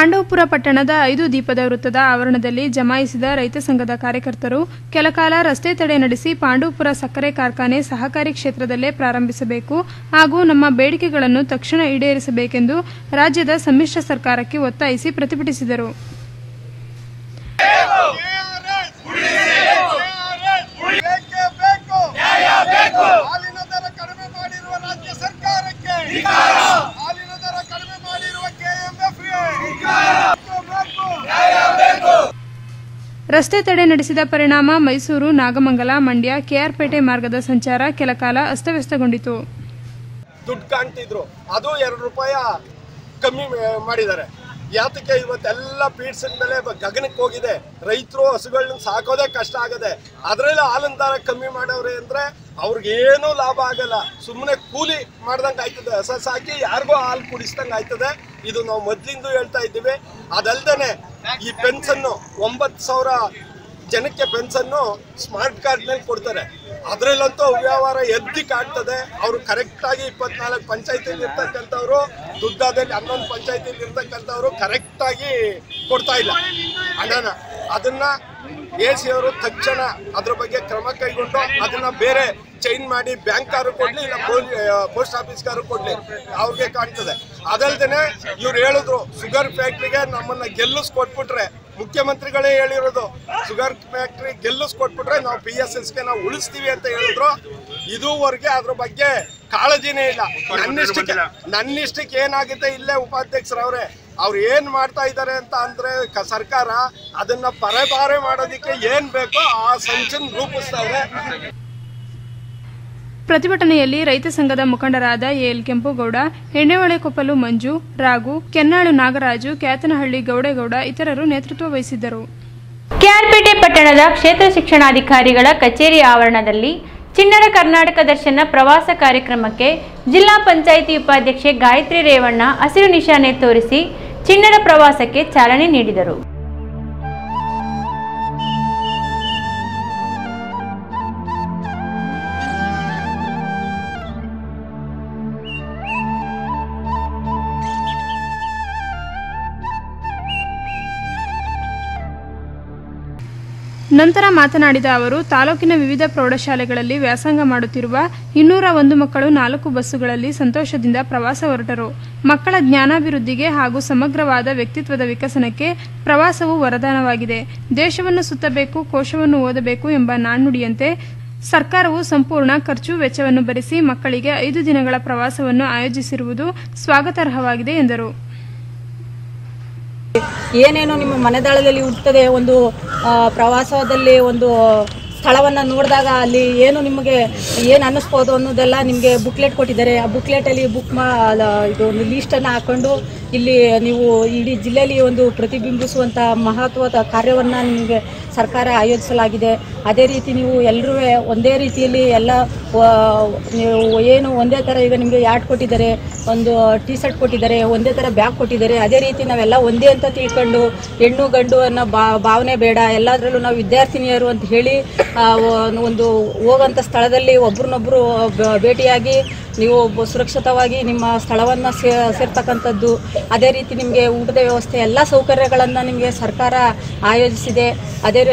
ಪಾಂಡವಪುರ ಪಟ್ಟಣದ ಐದು ದೀಪದ ವೃತ್ತದ ಆವರಣದಲ್ಲಿ ಜಮಾಯಿಸಿದ ರೈತ ಸಂಘದ ಕಾರ್ಯಕರ್ತರು ಕೆಲಕಾಲ ರಸ್ತೆ ತಡೆ ನಡೆಸಿ ಪಾಂಡವಪುರ ಸಕ್ಕರೆ ಕಾರ್ಖಾನೆ ಸಹಕಾರಿ ಕ್ಷೇತ್ರದಲ್ಲೇ ಪ್ರಾರಂಭಿಸಬೇಕು ಹಾಗೂ ನಮ್ಮ ಬೇಡಿಕೆಗಳನ್ನು ತಕ್ಷಣ ಈಡೇರಿಸಬೇಕೆಂದು ರಾಜ್ಯದ ಸಮ್ಮಿಶ್ರ ಸರ್ಕಾರಕ್ಕೆ ಒತ್ತಾಯಿಸಿ ಪ್ರತಿಭಟಿಸಿದರು ಬೇಕೇ ಬೇಕು ಹಾಲಿನ ದರ ಕಡಿಮೆ ಮಾಡಿರುವ ರಾಜ್ಯ ಸರ್ಕಾರಕ್ಕೆ ಹಾಲಿನ ದರ ಕಡಿಮೆ ಮಾಡಿರುವ ಕೆಎಂಎಫ್ ಬೇಕು ರಸ್ತೆ ತಡೆ ನಡೆಸಿದ ಪರಿಣಾಮ ಮೈಸೂರು, ನಾಗಮಂಗಲ, ಮಂಡ್ಯ, ಕೆಆರ್ಪೇಟೆ ಮಾರ್ಗದ ಸಂಚಾರ ಕೆಲಕಾಲ ಅಸ್ತವ್ಯಸ್ತಗೊಂಡಿತು. ದುಡ್ಡು ಕಾಣ್ತಿದ್ರು. ಅದು ಎರಡು ರೂಪಾಯಿ ಕಮ್ಮಿ ಮಾಡಿದ್ದಾರೆ. ಯಾತಕ್ಕೆ ಇವತ್ತೆಲ್ಲ ಪೀಡ್ಸಿನ ಮೇಲೆ ಗಗನಕ್ಕೆ ಹೋಗಿದೆ. ರೈತರು ಹಸುಗಳನ್ನ ಸಾಕೋದೇ ಕಷ್ಟ ಆಗದೆ, ಅದರಲ್ಲಿ ಹಾಲಿನ ದರ ಕಮ್ಮಿ ಮಾಡವ್ರೆ ಅಂದ್ರೆ ಅವ್ರಿಗೇನೂ ಲಾಭ ಆಗಲ್ಲ. ಸುಮ್ಮನೆ ಕೂಲಿ ಮಾಡ್ದಂಗೆ ಆಯ್ತದೆ ಹಸ ಸಾಕಿ ಯಾರಿಗೂ ಹಾಲು ಕುಡಿಸ್ದಂಗೆ ಆಯ್ತದೆ. ಇದು ನಾವು ಮೊದ್ಲಿಂದ ಹೇಳ್ತಾ ಇದ್ದೀವಿ. ಅದಲ್ದೇನೆ ಈ ಪೆನ್ಷನ್ನು ಒಂಬತ್ತು ಸಾವಿರ ಜನಕ್ಕೆ ಪೆನ್ಸನ್ನು ಸ್ಮಾರ್ಟ್ ಕಾರ್ಡ್ನಲ್ಲಿ ಕೊಡ್ತಾರೆ. ಅದರಲ್ಲಂತೂ ಅವ್ಯವಹಾರ ಎದ್ದಿ ಕಾಡ್ತದೆ ಅವರು ಕರೆಕ್ಟಾಗಿ ಇಪ್ಪತ್ನಾಲ್ಕು ಪಂಚಾಯತಿಲಿ ಇರ್ತಕ್ಕಂಥವ್ರು, ದುಡ್ಡಾದಲ್ಲಿ ಹನ್ನೊಂದು ಪಂಚಾಯತಿಲಿ ಇರ್ತಕ್ಕಂಥವ್ರು ಕರೆಕ್ಟಾಗಿ ಕೊಡ್ತಾ ಇಲ್ಲ. ಹಣನ ಅದನ್ನ ಎ ಸಿ ಅವರು ತಕ್ಷಣ ಅದ್ರ ಬಗ್ಗೆ ಕ್ರಮ ಕೈಗೊಂಡು ಅದನ್ನ ಬೇರೆ ಚೈನ್ ಮಾಡಿ ಬ್ಯಾಂಕ್ಗಾರು ಕೊಡ್ಲಿ, ಇಲ್ಲ ಪೋಸ್ಟ್ ಆಫೀಸ್ಗಾರು ಕೊಡ್ಲಿ. ಅವ್ರಿಗೆ ಕಾಣ್ತದೆ. ಅದಲ್ದೇನೆ ಇವ್ರು ಹೇಳಿದ್ರು ಶುಗರ್ ಫ್ಯಾಕ್ಟ್ರಿಗೆ ನಮ್ಮನ್ನ ಗೆಲ್ಲಿಸ್ಕೊಟ್ಬಿಟ್ರೆ ಮುಖ್ಯಮಂತ್ರಿಗಳೇ ಹೇಳಿರೋದು ಶುಗರ್ ಫ್ಯಾಕ್ಟ್ರಿ ಗೆಲ್ಲಿಸ್ಕೊಟ್ಬಿಟ್ರೆ ನಾವು ಪಿ ಎಸ್ ಎಸ್ಗೆ ನಾವು ಉಳಿಸ್ತೀವಿ ಅಂತ ಹೇಳಿದ್ರು. ಇದುವರೆಗೆ ಅದ್ರ ಬಗ್ಗೆ ಕಾಳಜಿನೇ ಇಲ್ಲ. ನನ್ನಿಷ್ಟಕ್ಕೆ ನನ್ನಿಷ್ಟಕ್ಕೆ ಏನಾಗುತ್ತೆ ಇಲ್ಲೇ ಉಪಾಧ್ಯಕ್ಷರವ್ರೆ, ಅವ್ರು ಏನ್ ಮಾಡ್ತಾ ಇದ್ದಾರೆ ಅಂತ ಅಂದ್ರೆ ಸರ್ಕಾರ ಅದನ್ನ ಪರಬಾರೆ ಮಾಡೋದಿಕ್ಕೆ ಏನ್ ಬೇಕೋ ಆ ಸಂಚನ್ ರೂಪಿಸ್ತಾವ್ರೆ. ಪ್ರತಿಭಟನೆಯಲ್ಲಿ ರೈತ ಸಂಘದ ಮುಖಂಡರಾದ ಎಎಲ್ ಕೆಂಪುಗೌಡ ಎಣ್ಣೆಹೊಳೆಕೊಪ್ಪಲು ಮಂಜು ರಾಗು ಕೆನ್ನಾಳು ನಾಗರಾಜು, ಕ್ಯಾತನಹಳ್ಳಿ ಗೌಡೇಗೌಡ ಇತರರು ನೇತೃತ್ವ ವಹಿಸಿದ್ದರು. ಕೆಆರ್ಪೇಟೆ ಪಟ್ಟಣದ ಕ್ಷೇತ್ರ ಶಿಕ್ಷಣಾಧಿಕಾರಿಗಳ ಕಚೇರಿ ಆವರಣದಲ್ಲಿ ಚಿಣ್ಣರ ಕರ್ನಾಟಕ ದರ್ಶನ ಪ್ರವಾಸ ಕಾರ್ಯಕ್ರಮಕ್ಕೆ ಜಿಲ್ಲಾ ಪಂಚಾಯಿತಿ ಉಪಾಧ್ಯಕ್ಷೆ ಗಾಯತ್ರಿ ರೇವಣ್ಣ ಹಸಿರು ನಿಶಾನೆ ತೋರಿಸಿ ಚಿಣ್ಣರ ಪ್ರವಾಸಕ್ಕೆ ಚಾಲನೆ ನೀಡಿದರು. ನಂತರ ಮಾತನಾಡಿದ ಅವರು, ತಾಲೂಕಿನ ವಿವಿಧ ಪ್ರೌಢಶಾಲೆಗಳಲ್ಲಿ ವ್ಯಾಸಂಗ ಮಾಡುತ್ತಿರುವ ಇನ್ನೂರ ಒಂದು ಮಕ್ಕಳು ನಾಲ್ಕು ಬಸ್ಸುಗಳಲ್ಲಿ ಸಂತೋಷದಿಂದ ಪ್ರವಾಸ ಹೊರಟರು. ಮಕ್ಕಳ ಜ್ಞಾನಾಭಿವೃದ್ಧಿಗೆ ಹಾಗೂ ಸಮಗ್ರವಾದ ವ್ಯಕ್ತಿತ್ವದ ವಿಕಸನಕ್ಕೆ ಪ್ರವಾಸವು ವರದಾನವಾಗಿದೆ. ದೇಶವನ್ನು ಸುತ್ತಬೇಕು, ಕೋಶವನ್ನು ಓದಬೇಕು ಎಂಬ ನಾಣ್ಣುಡಿಯಂತೆ ಸರ್ಕಾರವು ಸಂಪೂರ್ಣ ಖರ್ಚು ವೆಚ್ಚವನ್ನು ಭರಿಸಿ ಮಕ್ಕಳಿಗೆ ಐದು ದಿನಗಳ ಪ್ರವಾಸವನ್ನು ಆಯೋಜಿಸಿರುವುದು ಸ್ವಾಗತಾರ್ಹವಾಗಿದೆ ಎಂದರು. ಏನೇನು ನಿಮ್ಮ ಮನೆದಾಳದಲ್ಲಿ ಹುಟ್ಟುತ್ತದೆ ಒಂದು ಪ್ರವಾಸದಲ್ಲಿ ಒಂದು ಸ್ಥಳವನ್ನು ನೋಡಿದಾಗ ಅಲ್ಲಿ ಏನು ನಿಮಗೆ ಏನು ಅನ್ನಿಸ್ಬೋದು ಅನ್ನೋದೆಲ್ಲ ನಿಮಗೆ ಬುಕ್ಲೆಟ್ ಕೊಟ್ಟಿದ್ದಾರೆ. ಆ ಬುಕ್ಲೆಟಲ್ಲಿ ಬುಕ್ ಮಾ ಇದು ಒಂದು ಲೀಸ್ಟನ್ನು ಹಾಕ್ಕೊಂಡು ಇಲ್ಲಿ ನೀವು ಇಡೀ ಜಿಲ್ಲೆಯಲ್ಲಿ ಒಂದು ಪ್ರತಿಬಿಂಬಿಸುವಂಥ ಮಹತ್ವದ ಕಾರ್ಯವನ್ನು ನಿಮಗೆ ಸರ್ಕಾರ ಆಯೋಜಿಸಲಾಗಿದೆ. ಅದೇ ರೀತಿ ನೀವು ಎಲ್ಲರೂ ಒಂದೇ ರೀತಿಯಲ್ಲಿ ಎಲ್ಲ ನೀವು ಏನು ಒಂದೇ ಥರ ಈಗ ನಿಮಗೆ ಯಾಟ್ ಕೊಟ್ಟಿದ್ದಾರೆ, ಒಂದು ಟೀ ಶರ್ಟ್ ಕೊಟ್ಟಿದ್ದಾರೆ, ಒಂದೇ ಥರ ಬ್ಯಾಗ್ ಕೊಟ್ಟಿದ್ದಾರೆ. ಅದೇ ರೀತಿ ನಾವೆಲ್ಲ ಒಂದೇ ಅಂತ ತಿಳ್ಕೊಂಡು ಹೆಣ್ಣು ಗಂಡು ಅನ್ನೋ ಭಾವನೆ ಬೇಡ. ಎಲ್ಲದರಲ್ಲೂ ನಾವು ವಿದ್ಯಾರ್ಥಿನಿಯರು ಅಂತ ಹೇಳಿ ಒಂದು ಹೋಗೋಂಥ ಸ್ಥಳದಲ್ಲಿ ಒಬ್ರನ್ನೊಬ್ಬರು ಭೇಟಿಯಾಗಿ ನೀವು ಸುರಕ್ಷಿತವಾಗಿ ನಿಮ್ಮ ಸ್ಥಳವನ್ನು ಸೇರ್ತಕ್ಕಂಥದ್ದು. ಅದೇ ರೀತಿ ನಿಮಗೆ ಊಟದ ವ್ಯವಸ್ಥೆ, ಎಲ್ಲ ಸೌಕರ್ಯಗಳನ್ನು ನಿಮಗೆ ಸರ್ಕಾರ ಆಯೋಜಿಸಿದೆ. ಅದೇ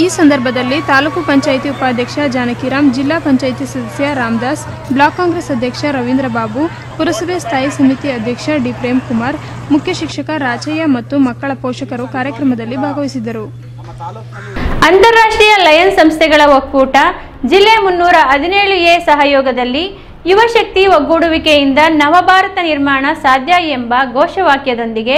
ಈ ಸಂದರ್ಭದಲ್ಲಿ ತಾಲೂಕು ಪಂಚಾಯಿತಿ ಉಪಾಧ್ಯಕ್ಷ ಜಾನಕಿರಾಮ್, ಜಿಲ್ಲಾ ಪಂಚಾಯಿತಿ ಸದಸ್ಯ ರಾಮದಾಸ್, ಬ್ಲಾಕ್ ಕಾಂಗ್ರೆಸ್ ಅಧ್ಯಕ್ಷ ರವೀಂದ್ರ ಬಾಬು, ಪುರಸಭೆ ಸ್ಥಾಯಿ ಸಮಿತಿ ಅಧ್ಯಕ್ಷ ಡಿ ಪ್ರೇಮ್ ಕುಮಾರ್ ಮುಖ್ಯ ಶಿಕ್ಷಕ ರಾಚಯ್ಯ ಮತ್ತು ಮಕ್ಕಳ ಪೋಷಕರು ಕಾರ್ಯಕ್ರಮದಲ್ಲಿ ಭಾಗವಹಿಸಿದರು ಅಂತಾರಾಷ್ಟ್ರೀಯ ಲಯನ್ ಸಂಸ್ಥೆಗಳ ಒಕ್ಕೂಟ ಜಿಲ್ಲೆ ಮುನ್ನೂರ ಹದಿನೇಳು ಎ ಸಹಯೋಗದಲ್ಲಿ ಯುವಶಕ್ತಿ ಒಗ್ಗೂಡುವಿಕೆಯಿಂದ ನವಭಾರತ ನಿರ್ಮಾಣ ಸಾಧ್ಯ ಎಂಬ ಘೋಷವಾಕ್ಯದೊಂದಿಗೆ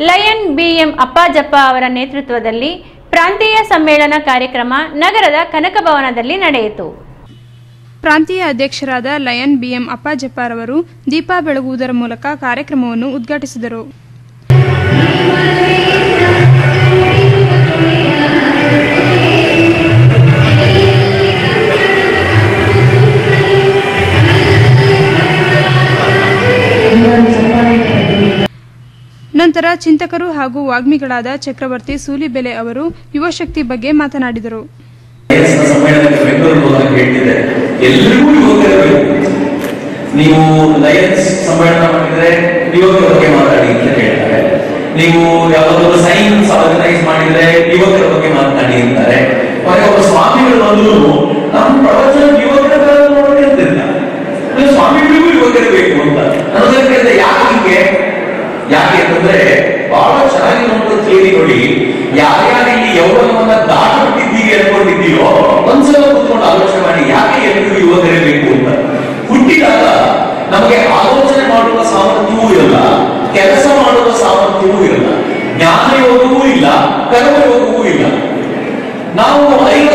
ಲಯನ್ ಬಿಎಂ ಅಪ್ಪಾಜಪ್ಪ ಅವರ ನೇತೃತ್ವದಲ್ಲಿ ಪ್ರಾಂತೀಯ ಸಮ್ಮೇಳನ ಕಾರ್ಯಕ್ರಮ ನಗರದ ಕನಕ ಭವನದಲ್ಲಿ ನಡೆಯಿತು. ಪ್ರಾಂತೀಯ ಅಧ್ಯಕ್ಷರಾದ ಲಯನ್ ಬಿಎಂ ಅಪ್ಪಾಜಪ್ಪರವರು ದೀಪ ಬೆಳಗುವುದರ ಮೂಲಕ ಕಾರ್ಯಕ್ರಮವನ್ನು ಉದ್ಘಾಟಿಸಿದರು. ನಂತರ ಚಿಂತಕರು ಹಾಗೂ ವಾಗ್ಮಿಗಳಾದ ಚಕ್ರವರ್ತಿ ಸೂಲಿಬೆಲೆ ಅವರು ಯುವಶಕ್ತಿ ಬಗ್ಗೆ ಮಾತನಾಡಿದರು. ನೀವು ಲಯನ್ಸ್ ಸಮ್ಮೇಳನ ಮಾಡಿದ್ರೆ ಯುವಕರ ಬಗ್ಗೆ ಮಾತಾಡಿ ಅಂತ ಹೇಳ್ತಾರೆ ನೀವು ಯಾವುದಾದ್ರು ಸೈನ್ಸ್ ಆರ್ಗನೈಸ್ ಮಾಡಿದ್ರೆ ಯುವಕರ ಬಗ್ಗೆ ಮಾತನಾಡಿ ಅಂತಾರೆ. ಒಬ್ಬ ಸ್ವಾಮಿಗಳು ಬಂದ್ರು, ನಮ್ಮ ಪ್ರವಚನ ಯುವಕರ ಸ್ವಾಮಿಗಳಿಗೂ ಯುವಕರು ಬೇಕು ಅಂತ. ನನಗೆ ಕೇಳಿದೆ ಯಾಕೆ ಅಂತಂದ್ರೆ ಬಹಳ ಚೆನ್ನಾಗಿ ನಮ್ದು ಕೇಳಿ ನೋಡಿ, ಯಾರ್ಯಾರು ಇಲ್ಲಿ ಯೌವನವನ್ನ ದಾಟಿಬಿಟ್ಟಿದ್ದೀವಿ ಅನ್ಕೊಂಡಿದ್ದೀರೋ ಒಂದ್ಸಲ ಕೂತ್ಕೊಂಡು ಆಲೋಚನೆ ಮಾಡಿ, ಯಾಕೆ ಎಲ್ಲರಿಗೂ ಯುವಕರಿರಬೇಕು ಅಂತ. ಹುಟ್ಟಿದಾಗ ನಮಗೆ ಆಲೋಚನೆ ಮಾಡುವ ಸಾಮರ್ಥ್ಯವೂ ಇರಲ್ಲ, ಕೆಲಸ ಮಾಡುವ ಸಾಮರ್ಥ್ಯವೂ ಇರಲ್ಲ, ಜ್ಞಾನ ಯೋಗವೂ ಇಲ್ಲ, ಕರ್ಮ ಯೋಗವೂ ಇಲ್ಲ. ನಾವು ಐವತ್ತು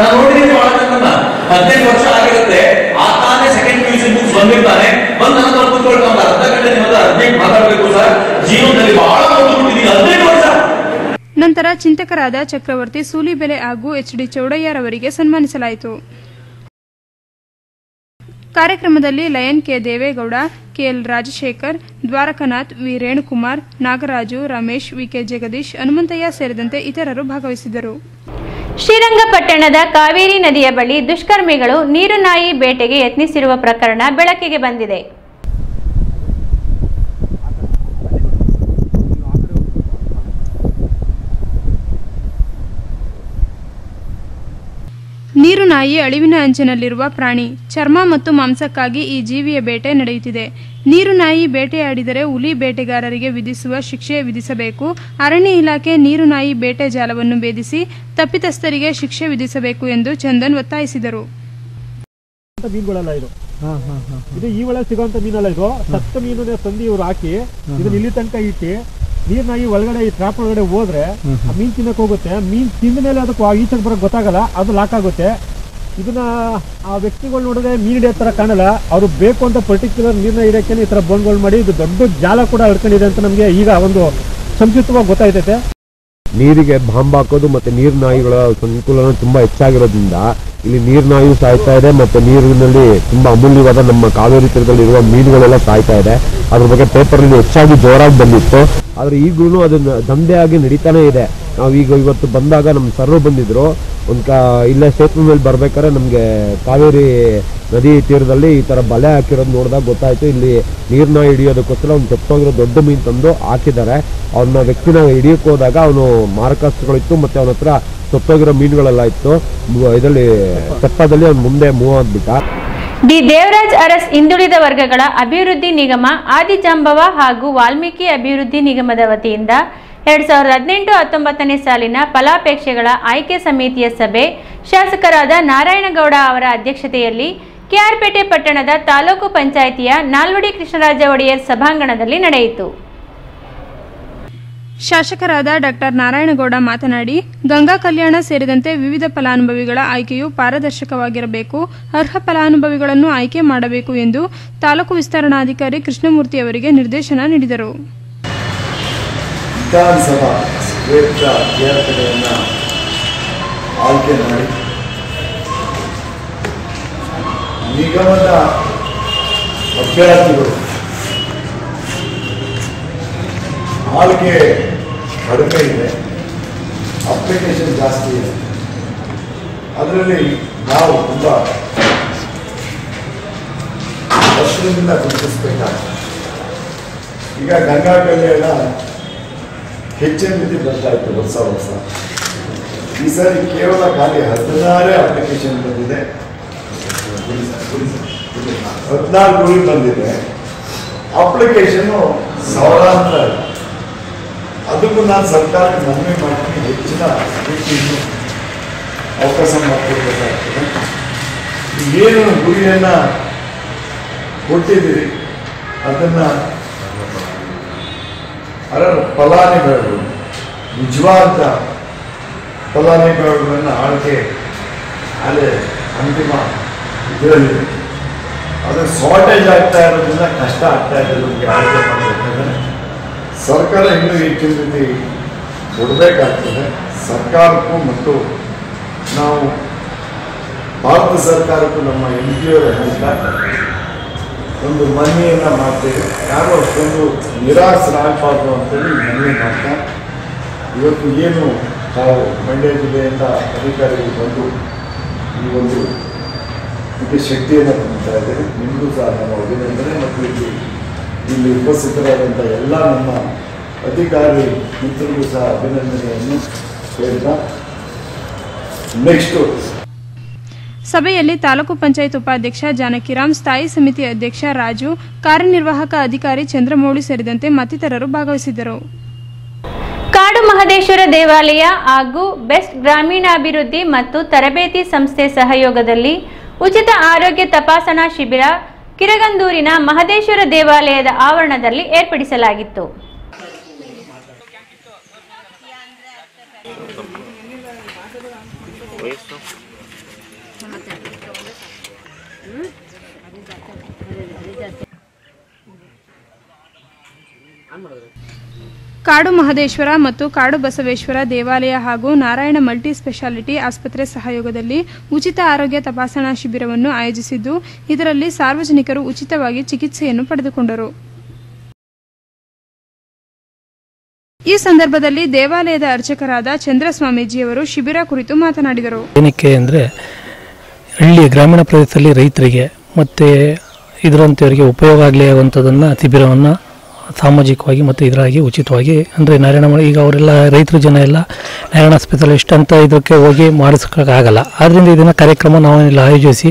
ನಾನು ನೋಡಿದ್ದೀನಿ ಬಹಳ ಹದಿನೈದು ವರ್ಷ ಆಗಿರುತ್ತೆ. ಆ ತಾನೇ second P U C books ಬಂದಿರ್ತಾನೆ. ಬಂದ ನಂತರ ಕೂತ್ಕೊಳ್ತಾ ಒಂದು ಅರ್ಧ ಗಂಟೆ ನಿಮ್ಮ ಹತ್ರ ಮಾತಾಡಬೇಕು ಸರ್. ಜೀವನದಲ್ಲಿ ಬಹಳ ಬಂದ್ಬಿಟ್ಟಿದ್ದೀನಿ ಹದಿನೆಂಟು ವರ್ಷ. ನಂತರ ಚಿಂತಕರಾದ ಚಕ್ರವರ್ತಿ ಸೂಲಿಬೆಲೆ ಹಾಗೂ ಎಚ್ ಡಿ ಚೌಡಯ್ಯರವರಿಗೆ ಸನ್ಮಾನಿಸಲಾಯಿತು. ಕಾರ್ಯಕ್ರಮದಲ್ಲಿ lion K Devegowda KL Rajashekar, Dwarakanath V Renukumar, Nagaraju, Ramesh VK Jagadish, Hanumanthaiah ಸೇರಿದಂತೆ ಇತರರು ಭಾಗವಹಿಸಿದ್ದರು. ಶ್ರೀರಂಗಪಟ್ಟಣದ ಕಾವೇರಿ ನದಿಯ ಬಳಿ ದುಷ್ಕರ್ಮಿಗಳು ನೀರು ನಾಯಿ ಬೇಟೆಗೆ ಯತ್ನಿಸಿರುವ ಪ್ರಕರಣ ಬೆಳಕಿಗೆ ಬಂದಿದೆ. ನೀರು ನಾಯಿ ಅಳಿವಿನ ಅಂಚಿನಲ್ಲಿರುವ ಪ್ರಾಣಿ ಚರ್ಮ ಮತ್ತು ಮಾಂಸಕ್ಕಾಗಿ ಈ ಜೀವಿಯ ಬೇಟೆ ನಡೆಯುತ್ತಿದೆ. ನೀರು ನಾಯಿ ಬೇಟೆಯಾಡಿದರೆ ಹುಲಿ ಬೇಟೆಗಾರರಿಗೆ ವಿಧಿಸುವ ಶಿಕ್ಷೆ ವಿಧಿಸಬೇಕು. ಅರಣ್ಯ ಇಲಾಖೆ ನೀರು ನಾಯಿ ಬೇಟೆ ಜಾಲವನ್ನು ಭೇದಿಸಿ ತಪ್ಪಿತಸ್ಥರಿಗೆ ಶಿಕ್ಷೆ ವಿಧಿಸಬೇಕು ಎಂದು ಚಂದನ್ ಒತ್ತಾಯಿಸಿದರು. ಮೀನುಗಳೆಲ್ಲ ಇದು. ಇದು ಈ ಒಳಗೆ ಸಿಗುವಂತ ಮೀನಲ್ಲ ಇದು. ಸತ್ತ ಮೀನನ್ನ ತಂದು ಇವ್ರು ಹಾಕಿ ಇದನ್ನ ಇಲ್ಲಿ ತನಕ ಇಟ್ಟು ನೀರ್ನಾಗಿ ಒಳಗಡೆ ಈ ಟ್ರಾಪ್ ಒಳಗಡೆ ಹೋದ್ರೆ ಆ ಮೀನ್ ತಿನ್ನಕ್ ಹೋಗುತ್ತೆ. ಮೀನ್ ತಿಂದ ಮೇಲೆ ಅದಕ್ಕೆ ಈಚೆಗೆ ಬರೋಕ್ ಗೊತ್ತಾಗಲ್ಲ ಅದು ಲಾಕ್ ಆಗುತ್ತೆ. ಇದನ್ನ ಆ ವ್ಯಕ್ತಿಗಳು ನೋಡಿದ್ರೆ ಮೀನ್ ಹಿಡಿಯೋ ತರ ಕಾಣಲ್ಲ. ಅವ್ರು ಬೇಕು ಅಂತ ಪರ್ಟಿಕ್ಯುಲರ್ ನೀರನ್ನ ಹಿಡಿಯಕ್ಕೆ ಈ ತರ ಬೋನ್ಗಳು ಮಾಡಿ, ಇದು ದೊಡ್ಡ ಜಾಲ ಕೂಡ ಹಿಡ್ಕೊಂಡಿದೆ ಅಂತ ನಮ್ಗೆ ಈಗ ಒಂದು ಸಂಕ್ಷಿಪ್ತವಾಗಿ ಗೊತ್ತಾಯ್ತೈತೆ. ನೀರಿಗೆ ಬಾಂಬ್ ಹಾಕೋದು ಮತ್ತೆ ನೀರ್ ನಾಯಿಗಳ ಸಂಕುಲನ ತುಂಬಾ ಹೆಚ್ಚಾಗಿರೋದ್ರಿಂದ ಇಲ್ಲಿ ನೀರ್ ನಾಯಿ ಸಾಯ್ತಾ ಇದೆ ಮತ್ತೆ ನೀರಿನಲ್ಲಿ ತುಂಬಾ ಅಮೂಲ್ಯವಾದ ನಮ್ಮ ಕಾವೇರಿ ತೀರದಲ್ಲಿ ಇರುವ ಮೀನುಗಳೆಲ್ಲ ಸಾಯ್ತಾ ಇದೆ. ಅದ್ರ ಬಗ್ಗೆ ಪೇಪರ್ ಅಲ್ಲಿ ಹೆಚ್ಚಾಗಿ ಜೋರಾಗಿ ಬಂದಿತ್ತು. ಆದ್ರೆ ಈಗಲೂ ಅದನ್ನ ಆಗಿ ನಡೀತಾನೆ ಇದೆ. ನಾವೀಗ ಇವತ್ತು ಬಂದಾಗ ನಮ್ಮ ಸರ್ರು ಬಂದಿದ್ರು. ಒಂದ್ ಕಾ, ಇಲ್ಲೇ ಸೇತುವೆ ಮೇಲೆ ಬರ್ಬೇಕಾದ್ರೆ ನಮಗೆ ಕಾವೇರಿ ನದಿ ತೀರದಲ್ಲಿ ಈ ತರ ಬಲೆ ಹಾಕಿರೋದು ನೋಡಿದಾಗ ಗೊತ್ತಾಯಿತು. ಇಲ್ಲಿ ನೀರನ್ನ ಹಿಡಿಯೋದಕ್ಕೋಸ್ಕರ ಒಂದು ಕೆಟ್ಟೋಗಿರೋ ದೊಡ್ಡ ಮೀನ್ ತಂದು ಹಾಕಿದ್ದಾರೆ. ಅವನ ವ್ಯಕ್ತಿನ ಹಿಡಿಯಕ್ಕೆ ಹೋದಾಗ ಅವನು ಮಾರಕಾಸ್ತ್ರಗಳಿತ್ತು ಮತ್ತೆ ಅವನ ಹತ್ರ ಸತ್ತೋಗಿರೋ ಮೀನುಗಳೆಲ್ಲ ಇತ್ತು. ಇದರಲ್ಲಿ ತೆಪ್ಪದಲ್ಲಿ ಅವ್ನು ಮುಂದೆ ಮೂವ್ ಆಗ್ಬಿಟ್ಟ. ಡಿ ದೇವರಾಜ್ ಅರಸ್ ಹಿಂದುಳಿದ ವರ್ಗಗಳ ಅಭಿವೃದ್ಧಿ ನಿಗಮ, ಆದಿಜಾಂಬವ ಹಾಗೂ ವಾಲ್ಮೀಕಿ ಅಭಿವೃದ್ಧಿ ನಿಗಮದ ವತಿಯಿಂದ ಎರಡ್ ಸಾವಿರದ ಹದಿನೆಂಟು ಹತ್ತೊಂಬತ್ತನೇ ಸಾಲಿನ ಫಲಾಪೇಕ್ಷೆಗಳ ಆಯ್ಕೆ ಸಮಿತಿಯ ಸಭೆ ಶಾಸಕರಾದ ನಾರಾಯಣಗೌಡ ಅವರ ಅಧ್ಯಕ್ಷತೆಯಲ್ಲಿ ಕೆಆರ್ಪೇಟೆ ಪಟ್ಟಣದ ತಾಲೂಕು ಪಂಚಾಯಿತಿಯ ನಾಲ್ವಡಿ ಕೃಷ್ಣರಾಜ ಒಡೆಯರ್ ಸಭಾಂಗಣದಲ್ಲಿ ನಡೆಯಿತು. ಶಾಸಕರಾದ ಡಾಕ್ಟರ್ ನಾರಾಯಣಗೌಡ ಮಾತನಾಡಿ, ಗಂಗಾ ಕಲ್ಯಾಣ ಸೇರಿದಂತೆ ವಿವಿಧ ಫಲಾನುಭವಿಗಳ ಆಯ್ಕೆಯು ಪಾರದರ್ಶಕವಾಗಿರಬೇಕು, ಅರ್ಹ ಫಲಾನುಭವಿಗಳನ್ನು ಆಯ್ಕೆ ಮಾಡಬೇಕು ಎಂದು ತಾಲೂಕು ವಿಸ್ತರಣಾಧಿಕಾರಿ ಕೃಷ್ಣಮೂರ್ತಿ ಅವರಿಗೆ ನಿರ್ದೇಶನ ನೀಡಿದರು. ವಿಧಾನಸಭಾ ಸ್ವೇಚ್ಛ ಅಭ್ಯರ್ಥಿಗಳನ್ನು ಆಯ್ಕೆ ಮಾಡಿ. ನಿಗಮದ ಅಭ್ಯರ್ಥಿಗಳು ಆಯ್ಕೆ ಕಡಿಮೆ ಇದೆ. ಅಪ್ಲಿಕೇಶನ್ ಜಾಸ್ತಿ ಇದೆ. ಅದರಲ್ಲಿ ನಾವು ತುಂಬ ವರ್ಷದಿಂದ ಗುರುತಿಸ್ಬೇಕಾಗ್ತದೆ. ಈಗ ಗಂಗಾ ಕಲ್ಯಾಣ ಹೆಚ್ಚಿನ ರೀತಿ ಬರ್ತಾ ಇತ್ತು ವರ್ಷ ವರ್ಷ. ಈ ಸಾರಿ ಕೇವಲ ಖಾಲಿ ಹದಿನಾರೇ ಅಪ್ಲಿಕೇಶನ್ ಬಂದಿದೆ. ಹದಿನಾರು ಗುರಿ ಬಂದಿದೆ. ಅಪ್ಲಿಕೇಶನ್ನು ಸಾವಿರಾಂತರ. ಅದಕ್ಕೂ ನಾನು ಸರ್ಕಾರಕ್ಕೆ ಮನವಿ ಮಾಡ್ತೀನಿ, ಹೆಚ್ಚಿನ ಅವಕಾಶ ಮಾಡಿಕೊಡ್ಬೇಕಾಗ್ತದೆ. ಏನು ಗುರಿಯನ್ನು ಕೊಟ್ಟಿದ್ದೀರಿ, ಅದನ್ನು ಅದರ ಫಲಾನುಭವಿಗಳು ನಿಜವಾದ ಫಲಾನುಭವಿಗಳನ್ನು ಆಳ್ಕೆ ಅಲ್ಲೇ ಅಂತಿಮ ಇದರಲ್ಲಿ. ಅದು ಶಾರ್ಟೇಜ್ ಆಗ್ತಾ ಇರೋದ್ರಿಂದ ಕಷ್ಟ ಆಗ್ತಾ ಇದೆ ನಮಗೆ ಆಳ್ಕೆ ಮಾಡಬೇಕಾದ್ರೆ ಸರ್ಕಾರ ಇನ್ನೂ ಹೆಚ್ಚಿನ ರೀತಿ ಕೊಡಬೇಕಾಗ್ತದೆ. ಸರ್ಕಾರಕ್ಕೂ ಮತ್ತು ನಾವು ಭಾರತ ಸರ್ಕಾರಕ್ಕೂ ನಮ್ಮ ಎನ್ ಜಿ ಒಂದು ಮನವಿಯನ್ನು ಮಾಡ್ತೇವೆ. ಯಾರು ಅಷ್ಟೊಂದು ನಿರಾಸರಾಗಬಾರ್ದು ಅಂತೇಳಿ ಮನವಿ ಮಾಡ್ತಾ, ಇವತ್ತು ಏನು ತಾವು ಮಂಡ್ಯ ಜಿಲ್ಲೆಯಿಂದ ಅಧಿಕಾರಿಗಳು ಬಂದು ಈ ಒಂದು ಇದಕ್ಕೆ ಶಕ್ತಿಯನ್ನು ತಂದುತ್ತಾ ಇದ್ದೇವೆ ನಿಮಗೂ ಸಹ ನಮ್ಮ ಅಭಿನಂದನೆ ಮತ್ತು ಇಲ್ಲಿ ಇಲ್ಲಿ ಉಪಸ್ಥಿತರಾದಂಥ ಎಲ್ಲ ನಮ್ಮ ಅಧಿಕಾರಿ ಮಿತ್ರರಿಗೂ ಸಹ ಅಭಿನಂದನೆಯನ್ನು ಹೇಳ್ತಾ ನೆಕ್ಸ್ಟು ಸಭೆಯಲ್ಲಿ ತಾಲೂಕು ಪಂಚಾಯತ್ ಉಪಾಧ್ಯಕ್ಷ ಜಾನಕಿರಾಮ್ ಸ್ಥಾಯಿ ಸಮಿತಿ ಅಧ್ಯಕ್ಷ ರಾಜು ಕಾರ್ಯನಿರ್ವಾಹಕ ಅಧಿಕಾರಿ ಚಂದ್ರಮೌಳಿ ಸೇರಿದಂತೆ ಮತ್ತಿತರರು ಭಾಗವಹಿಸಿದ್ದರು. ಕಾಡು ಮಹದೇಶ್ವರ ದೇವಾಲಯ ಹಾಗೂ ಬೆಸ್ಟ್ ಗ್ರಾಮೀಣಾಭಿವೃದ್ಧಿ ಮತ್ತು ತರಬೇತಿ ಸಂಸ್ಥೆ ಸಹಯೋಗದಲ್ಲಿ ಉಚಿತ ಆರೋಗ್ಯ ತಪಾಸಣಾ ಶಿಬಿರ ಕಿರಗಂದೂರಿನ ಮಹದೇಶ್ವರ ದೇವಾಲಯದ ಆವರಣದಲ್ಲಿ ಏರ್ಪಡಿಸಲಾಗಿತ್ತು. ಕಾಡು ಮಹದೇಶ್ವರ ಮತ್ತು ಕಾಡು ಬಸವೇಶ್ವರ ದೇವಾಲಯ ಹಾಗೂ ನಾರಾಯಣ ಮಲ್ಟಿ ಸ್ಪೆಷಾಲಿಟಿ ಆಸ್ಪತ್ರೆ ಸಹಯೋಗದಲ್ಲಿ ಉಚಿತ ಆರೋಗ್ಯ ತಪಾಸಣಾ ಶಿಬಿರವನ್ನು ಆಯೋಜಿಸಿದ್ದು, ಇದರಲ್ಲಿ ಸಾರ್ವಜನಿಕರು ಉಚಿತವಾಗಿ ಚಿಕಿತ್ಸೆಯನ್ನು ಪಡೆದುಕೊಂಡರು. ಈ ಸಂದರ್ಭದಲ್ಲಿ ದೇವಾಲಯದ ಅರ್ಚಕರಾದ ಚಂದ್ರಸ್ವಾಮೀಜಿಯವರು ಶಿಬಿರ ಕುರಿತು ಮಾತನಾಡಿದರು. ಏನಕ್ಕೆ ಅಂದರೆ, ಹಳ್ಳಿ ಗ್ರಾಮೀಣ ಪ್ರದೇಶದಲ್ಲಿ ರೈತರಿಗೆ ಮತ್ತು ಇದರಂಥವರಿಗೆ ಉಪಯೋಗ ಆಗಲಿ ಆಗುವಂಥದ್ದನ್ನು ಶಿಬಿರವನ್ನು ಸಾಮಾಜಿಕವಾಗಿ ಮತ್ತು ಇದರಾಗಿ ಉಚಿತವಾಗಿ. ಅಂದರೆ ನಾರಾಯಣ ಈಗ ಅವರೆಲ್ಲ ರೈತರು ಜನ ಎಲ್ಲ ನಾರಾಯಣ ಸ್ಪೆಷಲಿಸ್ಟ್ ಅಂತ ಇದಕ್ಕೆ ಹೋಗಿ ಮಾಡಿಸೋಕ್ಕಾಗಲ್ಲ ಆದ್ದರಿಂದ ಇದನ್ನು ಕಾರ್ಯಕ್ರಮ ನಾವು ಇಲ್ಲಿ ಆಯೋಜಿಸಿ,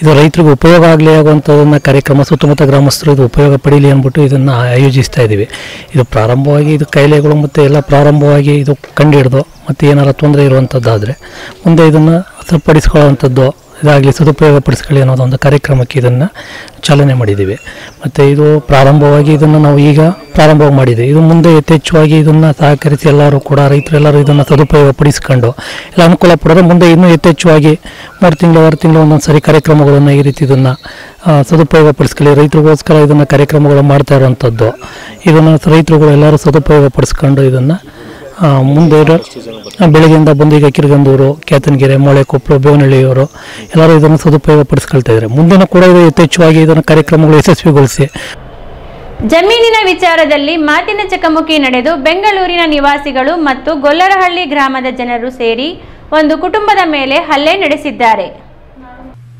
ಇದು ರೈತರಿಗೆ ಉಪಯೋಗ ಆಗಲಿ ಆಗುವಂಥದ್ದನ್ನು ಕಾರ್ಯಕ್ರಮ, ಸುತ್ತಮುತ್ತ ಗ್ರಾಮಸ್ಥರು ಇದು ಉಪಯೋಗ ಪಡೀಲಿ ಅಂದ್ಬಿಟ್ಟು ಇದನ್ನು ಆಯೋಜಿಸ್ತಾ ಇದ್ದೀವಿ ಇದು ಪ್ರಾರಂಭವಾಗಿ ಇದು ಕಾಯಿಲೆಗಳು ಮತ್ತು ಎಲ್ಲ ಪ್ರಾರಂಭವಾಗಿ ಇದು ಕಂಡುಹಿಡ್ದು ಮತ್ತು ಏನಾರ ತೊಂದರೆ ಇರುವಂಥದ್ದಾದರೆ ಮುಂದೆ ಇದನ್ನು ಸರಿಪಡಿಸ್ಕೊಳ್ಳೋವಂಥದ್ದು ಇದಾಗಲಿ ಸದುಪಯೋಗ ಪಡಿಸ್ಕೊಳ್ಳಿ ಅನ್ನೋದು ಒಂದು ಕಾರ್ಯಕ್ರಮಕ್ಕೆ ಇದನ್ನು ಚಾಲನೆ ಮಾಡಿದ್ದೀವಿ. ಮತ್ತು ಇದು ಪ್ರಾರಂಭವಾಗಿ ಇದನ್ನು ನಾವು ಈಗ ಪ್ರಾರಂಭ ಮಾಡಿದೆ ಇದು ಮುಂದೆ ಯಥೇಚ್ಛವಾಗಿ ಇದನ್ನು ಸಹಕರಿಸಿ ಎಲ್ಲರೂ ಕೂಡ, ರೈತರೆಲ್ಲರೂ ಇದನ್ನು ಸದುಪಯೋಗ ಪಡಿಸ್ಕೊಂಡು ಎಲ್ಲ ಅನುಕೂಲ ಪಡೋದು ಮುಂದೆ ಇನ್ನೂ ಯಥೇಚ್ಛವಾಗಿ ಮೂರು ತಿಂಗಳು, ಆರು ತಿಂಗಳು ಒಂದೊಂದು ಸರಿ ಕಾರ್ಯಕ್ರಮಗಳನ್ನು ಈ ರೀತಿ ಇದನ್ನು ಸದುಪಯೋಗ ಪಡಿಸ್ಕೊಳ್ಳಿ ರೈತರಿಗೋಸ್ಕರ ಇದನ್ನು ಕಾರ್ಯಕ್ರಮಗಳು ಮಾಡ್ತಾ ಇರುವಂಥದ್ದು. ಇದನ್ನು ರೈತರುಗಳು ಎಲ್ಲರೂ ಸದುಪಯೋಗ ಪಡಿಸ್ಕೊಂಡು ಇದನ್ನು ಮುಂದೆ ಬೆಳಗ್ಗೆಯಿಂದ ಬಂದು ಈಗ ಕಿರ್ಗಂದೂರು ಕ್ಯಾತನಗೆರೆ ಮೊಳೆಕೊಪ್ಪಲು ಬೇವನಹಳ್ಳಿಯವರು ಎಲ್ಲರೂ ಇದನ್ನು ಸದುಪಯೋಗ ಪಡಿಸ್ಕೊಳ್ತಾ ಇದ್ದಾರೆ. ಮುಂದಿನ ಕೂಡ ಇದು ಯಥೇಚ್ಛವಾಗಿ ಇದನ್ನು ಕಾರ್ಯಕ್ರಮಗಳು ಯಶಸ್ವಿಗೊಳಿಸಿ. ಜಮೀನಿನ ವಿಚಾರದಲ್ಲಿ ಮಾತಿನ ಚಕಮಕಿ ನಡೆದು ಬೆಂಗಳೂರಿನ ನಿವಾಸಿಗಳು ಮತ್ತು ಗೊಲ್ಲರಹಳ್ಳಿ ಗ್ರಾಮದ ಜನರು ಸೇರಿ ಒಂದು ಕುಟುಂಬದ ಮೇಲೆ ಹಲ್ಲೆ ನಡೆಸಿದ್ದಾರೆ.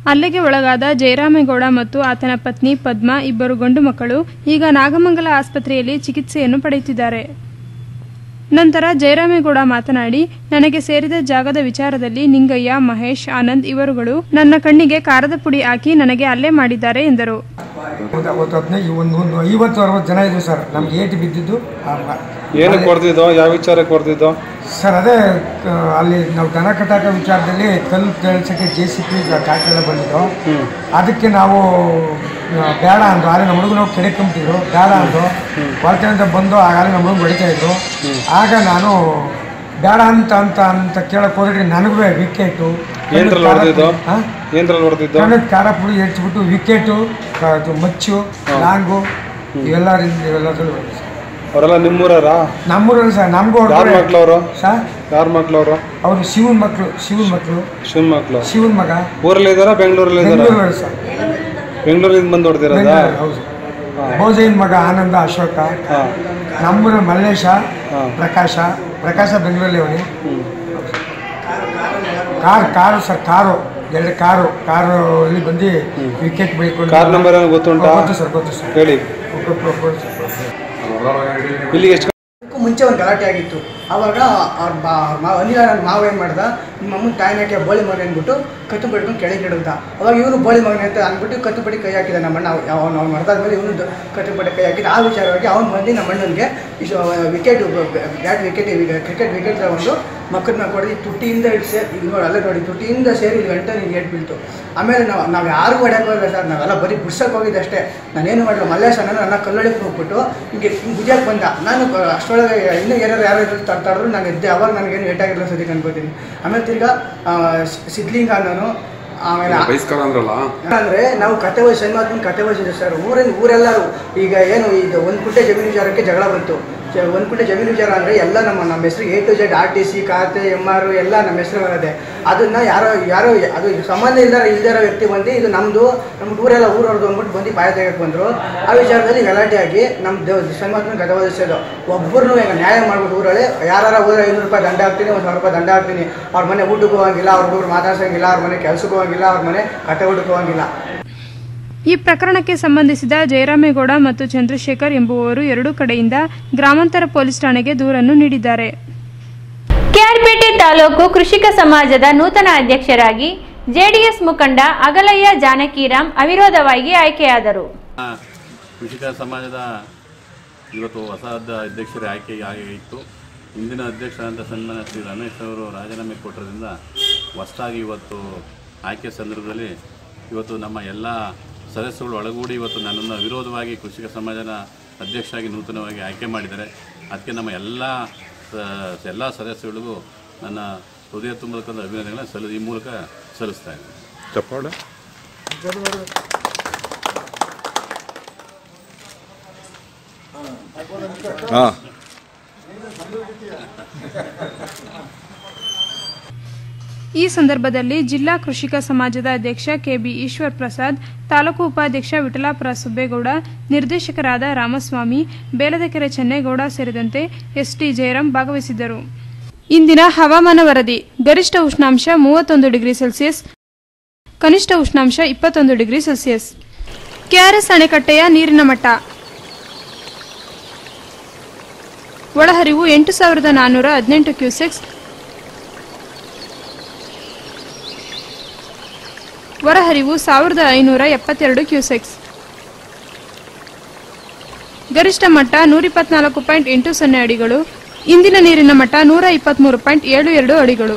ಹಲ್ಲೆಗೆ ಒಳಗಾದ ಜಯರಾಮೇಗೌಡ ಮತ್ತು ಆತನ ಪತ್ನಿ ಪದ್ಮ ಇಬ್ಬರು ಗಂಡು ಮಕ್ಕಳು ಈಗ ನಾಗಮಂಗಲ ಆಸ್ಪತ್ರೆಯಲ್ಲಿ ಚಿಕಿತ್ಸೆಯನ್ನು ಪಡೆಯುತ್ತಿದ್ದಾರೆ. ನಂತರ ಜಯರಾಮೇಗೌಡ ಮಾತನಾಡಿ, ನನಗೆ ಸೇರಿದ ಜಾಗದ ವಿಚಾರದಲ್ಲಿ ನಿಂಗಯ್ಯ, ಮಹೇಶ್, ಆನಂದ್ ಇವರುಗಳು ನನ್ನ ಕಣ್ಣಿಗೆ ಕಾರದ ಪುಡಿ ಹಾಕಿ ನನಗೆ ಅಲ್ಲೇ ಮಾಡಿದ್ದಾರೆ ಎಂದರು. ಜನ ಇದ್ದು ಸರ್. ನಮ್ಗೆ ಏಟು ಬಿದ್ದಿದ್ದು ಏನಕ್ಕೆ ಹೊಡೆದಿದ್ದೋ ಯಾವ ವಿಚಾರ ಹೊಡೆದಿದ್ದೋ ಸರ್ ಅದೇ ಅಲ್ಲಿ ನಾವು ದನ ಕಟ್ಟಾಕ ವಿಚಾರದಲ್ಲಿ ಕಲ್ಲು ತೆಳ್ಸಕ್ಕೆ ಜೆ ಸಿ ಪಿ ಟ್ರ್ಯಾಕ್ಟರ್ ಬಂದಿದ್ದು. ಅದಕ್ಕೆ ನಾವು ಬೇಡ ಅಂದ್ರು ಆದರೆ ನಮ್ಮ ಹುಡುಗರು ನಾವು ಕೆಡಕೊಂಬಿಟ್ಟಿದ್ರು ಬೇಡ ಅಂದ್ರು ಹೊರತಿನಿಂದ ಬಂದು ಆಗ ನಮ್ಮ ಹುಡುಗ ಹೊಡಿತಾ ಇದ್ರು. ಆಗ ನಾನು ಬೇಡ ಅಂತ ಅಂತ ಅಂತ ಕೇಳಕ್ ಹೋದ್ರೆ ನನಗೂ ವಿಕೆಟು. ಏನ್ರಲ್ಲಿ ಹೊಡೆದಿದ್ದು? ಏನ್ರಲ್ಲಿ ಹೊಡೆದಿದ್ದು? ಕನ್ನಡ ಖಾರ ಪುಡಿ ಹೆಚ್ಚಿಬಿಟ್ಟು ವಿಕೆಟು ಮಚ್ಚು ಲಾಂಗು ಇವೆಲ್ಲ ಇವೆಲ್ಲದರಲ್ಲೂ. ಅವರೆಲ್ಲ ನಿಮ್ಮೂರರಾ ನಮ್ಮೂರಲ್ಲಿ ಸರ್ ನಮಗೂ ಯಾರ ಅವರು ಸರ್? ಯಾರ ಮಕ್ಳು ಅವರು ಶಿವನ್ ಮಕ್ಕಳು ಶಿವನ್ ಮಕ್ಕಳು ಶಿವನ್ ಮಕ್ಳು. ಶಿವನ್ ಮಗ. ಊರಲ್ಲಿ ಇದಾರ ಬೆಂಗಳೂರಲ್ಲಿ ಸರ್. ಬೆಂಗಳೂರಿಂದ ಬಂದು ಹೊಡೆದಿರೋದಾ? ಹೌದು. ಭೋಜೈನ್ ಮಗ ಆನಂದ ಅಶೋಕ ನಮ್ಮೂರ ಮಲ್ಲೇಶ ಪ್ರಕಾಶ. ಪ್ರಕಾಶ ಬೆಂಗಳೂರಲ್ಲಿ ಅವನಿ. Car car sir car. ಎರಡು ಕಾರು. ಕಾರು ಅಲ್ಲಿ ಬಂದು ವಿಕೆಟ್ ಬೇಕು ಕಾರ್ ನಂಬರ್ ಗೊತ್ತುಂಟು ಗೊತ್ತುಂಟಾ? ಗೊತ್ತು ಸರ್ ಗೊತ್ತು ಸರ್. ಹೇಳಿ ಗೊತ್ತು, ಗೊತ್ತು, ಗೊತ್ತು, ಗೊತ್ತು. ಇಲ್ಲಿಗೆ ಎಷ್ಟು ಮುಂಚೆ ಒಂದು ಗಲಾಟೆ ಆಗಿತ್ತು. ಅವಾಗ ಅವ್ರ ಬಾ ಮಾವ ನನ್ನ ಮಾವ ಏನು ಮಾಡ್ದ? ನಿಮ್ಮ ಅಮ್ಮನ ತಾಯಿನಕ್ಕೆ ಬೋಳಿ ಮಗನ? ಅಂದ್ಬಿಟ್ಟು ಕತ್ತು ಪಡ್ಕೊಂಡು ಕೆಳಗೆ ಇಡುತ್ತ ಅವಾಗ ಇವನು ಬೋಳಿ ಮಗನ ಅಂತ ಅಂದ್ಬಿಟ್ಟು ಕತ್ತು ಬಡಿ ಕೈ ಹಾಕಿದ ನಮ್ಮಣ್ಣ. ಅವ್ನು, ಅವನು ಮರ್ದಾದ್ಮೇಲೆ ಇವನು ಕತ್ತು ಬಡಿ ಕೈ ಹಾಕಿದ. ಆ ವಿಚಾರವಾಗಿ ಅವ್ನು ಬಂದು ನಮ್ಮಣ್ಣನಿಗೆ ಇಷ್ಟು wicket bat wicket cricket wicket ತಗೊಂಡು ಮಕ್ಕಳನ್ನ ಕೊಡಿ. ತುಟಿಯಿಂದ ಇಡ್ಸೆ ಈಗ ನೋಡಿ, ಅಲ್ಲೇ ನೋಡಿ. ತುಟ್ಟಿಯಿಂದ ಸೇರಿ ಇಲ್ಲಿ ಗಂಟೆ ನಿಂಗೆ ಬೀಳ್ತು. ಆಮೇಲೆ ನಾವು ನಾವು ಯಾರಿಗೂ ಹೊಡ್ಯಕ್ಕೆ ಹೋಗಿಲ್ಲ ಸರ್. ನಾವೆಲ್ಲ ಬರೀ ಬಿಡ್ಸಕ್ಕೆ ಹೋಗಿದ್ದೆ ಅಷ್ಟೇ. ನಾನೇನು ಮಾಡಲು ಮಲ್ಲೇಶ್ ನಾನು ನನ್ನ ಕಲ್ಲೊಳಗೆ ಹೋಗ್ಬಿಟ್ಟು ಹಿಂಗೆ ಹಿಂಗೆ ಬಂದ. ನಾನು ಅಷ್ಟೊಳಗೆ ಇನ್ನೂ ಯಾರು ತಡ್ತಾಡ್ರು ನಾನು ಎದ್ದೆ. ಅವಾಗ ನನಗೇನು ಏಟಾಗಿಲ್ಲ ಸದ್ಯಕ್ಕೆ ಅನ್ಕೋತೀನಿ ಆಮೇಲೆ ತಿರ್ಗಾ ಸಿದ್ಲಿಂಗ ನಾನು ಆಮೇಲೆ ಅಂದ್ರೆ ನಾವು ಕತೆ ವಯಸ್ಸು ಸನ್ಮಾತ್ಮನ ಕತೆ ವಯಸ್ಸಿದೆ ಸರ್. ಊರಿನ ಊರೆಲ್ಲ ಈಗ ಏನು ಇದು ಒಂದು ಕುಂಟೆ ಜಮೀನು ವಿಚಾರಕ್ಕೆ ಜಗಳ ಬಂತು. ಒಂದು ಕೂಡ ಜಮೀನು ವಿಚಾರ ಅಂದರೆ ಎಲ್ಲ ನಮ್ಮ ನಮ್ಮ ಹೆಸರು A to Z R T C ಖಾತೆ ಎಂ ಆರ್ ಎಲ್ಲ ನಮ್ಮ ಹೆಸರು ಬರುತ್ತೆ. ಅದನ್ನು ಯಾರೋ ಯಾರೋ, ಅದು ಸಂಬಂಧ ಇಲ್ಲದ ಇಲ್ದಿರೋ ವ್ಯಕ್ತಿ ಬಂದು ಇದು ನಮ್ಮದು ನಮ್ಮ ಊರೆಲ್ಲ ಊರವ್ರದ್ದು ಅಂದ್ಬಿಟ್ಟು ಬಂದು ಬಾಯ ತೆಗೆಯಕ್ಕೆ ಬಂದರು. ಆ ವಿಚಾರದಲ್ಲಿ ಗಲಾಟೆ ಆಗಿ ನಮ್ಮ ದೇವ್ ಸನ್ಮಾತ್ಮನ ಗದವದಿಸೋದು ಒಬ್ಬರನ್ನು ಈಗ ನ್ಯಾಯ ಮಾಡ್ಬಿಟ್ಟು ಊರಲ್ಲಿ ಯಾರು ಊರ ಐನೂರು ರೂಪಾಯಿ ದಂಡ ಹಾಕ್ತೀನಿ, ಒಂದು ಸಾವಿರ ರೂಪಾಯಿ ದಂಡ ಹಾಕ್ತೀನಿ. ಅವ್ರ ಮನೆ ಊಟಕ್ಕೆ ಹೋಗಂಗಿಲ್ಲ, ಅವ್ರ ಊರು ಮಾತಾಡ್ಸೋಂಗಿಲ್ಲ, ಅವ್ರ ಮನೆ ಕೆಲ್ಸಕ್ಕೆ ಹೋಗಂಗಿಲ್ಲ, ಅವ್ರ ಮನೆ ಕಟ್ಟೆ ಊಟಕ್ಕೆ ಹೋಗಂಗಿಲ್ಲ. ಈ ಪ್ರಕರಣಕ್ಕೆ ಸಂಬಂಧಿಸಿದ ಜಯರಾಮೇಗೌಡ ಮತ್ತು ಚಂದ್ರಶೇಖರ್ ಎಂಬುವವರು ಎರಡೂ ಕಡೆಯಿಂದ ಗ್ರಾಮಾಂತರ ಪೊಲೀಸ್ ಠಾಣೆಗೆ ದೂರನ್ನು ನೀಡಿದ್ದಾರೆ. ಕೆಆರ್ಪೇಟೆ ತಾಲೂಕು ಕೃಷಿಕ ಸಮಾಜದ ನೂತನ ಅಧ್ಯಕ್ಷರಾಗಿ ಜೆಡಿಎಸ್ ಮುಖಂಡ ಅಗಲಯ್ಯ ಜಾನಕಿರಾಮ್ ಅವಿರೋಧವಾಗಿ ಆಯ್ಕೆಯಾದರು. ಕೃಷಿಕ ಸಮಾಜದ ಇವತ್ತು ಹೊಸ ಅಧ್ಯಕ್ಷರ ಆಯ್ಕೆ ಆಗಿತ್ತು. ಇಂದಿನ ಅಧ್ಯಕ್ಷರಾದಂಥ ಸನ್ಮಾನ ಶ್ರೀ ರಮೇಶ್ ಅವರು ರಾಜೀನಾಮೆ ಕೊಟ್ಟರಿಂದ ಹೊಸದಾಗಿ ಇವತ್ತು ಆಯ್ಕೆ ಸಂದರ್ಭದಲ್ಲಿ ಇವತ್ತು ನಮ್ಮ ಎಲ್ಲ ಸದಸ್ಯರುಗಳು ಒಳಗೂಡಿ ಇವತ್ತು ನನ್ನನ್ನು ವಿರೋಧವಾಗಿ ಕೃಷಿಕ ಸಮಾಜನ ಅಧ್ಯಕ್ಷರಾಗಿ ನೂತನವಾಗಿ ಆಯ್ಕೆ ಮಾಡಿದ್ದಾರೆ. ಅದಕ್ಕೆ ನಮ್ಮ ಎಲ್ಲ ಎಲ್ಲ ಸದಸ್ಯಗಳಿಗೂ ನನ್ನ ಹೃದಯ ತುಂಬತಕ್ಕಂಥ ಅಭಿನಂದನೆಗಳನ್ನು ಸಲ್ಲ ಈ ಮೂಲಕ ಸಲ್ಲಿಸ್ತಾ ಇದ್ದೀನಿ. ಚಪ್ಪಾಳೆ? ಹಾ. ಈ ಸಂದರ್ಭದಲ್ಲಿ ಜಿಲ್ಲಾ ಕೃಷಿಕ ಸಮಾಜದ ಅಧ್ಯಕ್ಷ ಕೆಬಿ ಈಶ್ವರ್ ಪ್ರಸಾದ್, ತಾಲೂಕು ಉಪಾಧ್ಯಕ್ಷ ವಿಠಲಾಪುರ ಸುಬ್ಬೇಗೌಡ, ನಿರ್ದೇಶಕರಾದ ರಾಮಸ್ವಾಮಿ, ಬೇಲದಕೆರೆ ಚೆನ್ನೇಗೌಡ ಸೇರಿದಂತೆ ಎಸ್ಟಿ ಜಯರಾಮ್ ಭಾಗವಹಿಸಿದ್ದರು. ಇಂದಿನ ಹವಾಮಾನ ವರದಿ, ಗರಿಷ್ಠ ಉಷ್ಣಾಂಶ ಮೂವತ್ತೊಂದು ಡಿಗ್ರಿ ಸೆಲ್ಸಿಯಸ್, ಕನಿಷ್ಠ ಉಷ್ಣಾಂಶ ಇಪ್ಪತ್ತೊಂದು ಡಿಗ್ರಿ ಸೆಲ್ಸಿಯಸ್. ಕೆಆರ್ಎಸ್ ಅಣೆಕಟ್ಟೆಯ ನೀರಿನ ಮಟ್ಟ. ಒಳಹರಿವು ಎಂಟು ಸಾವಿರದ ನಾನ್ನೂರ ಹದಿನೆಂಟು ಕ್ಯೂಸೆಕ್ಸ್ ಹೊರಹರಿವು ಸಾವಿರದ ಐನೂರ ಎಪ್ಪತ್ತೆರಡು ಕ್ಯೂಸೆಕ್ಸ್. ಗರಿಷ್ಠ ಮಟ್ಟ ನೂರಿಪ್ಪತ್ನಾಲ್ಕು ಪಾಯಿಂಟ್ ಎಂಟು ಸೊನ್ನೆ ಅಡಿಗಳು, ಇಂದಿನ ನೀರಿನ ಮಟ್ಟ ನೂರ ಇಪ್ಪತ್ತ್ಮೂರು ಪಾಯಿಂಟ್ ಏಳು ಎರಡು ಅಡಿಗಳು.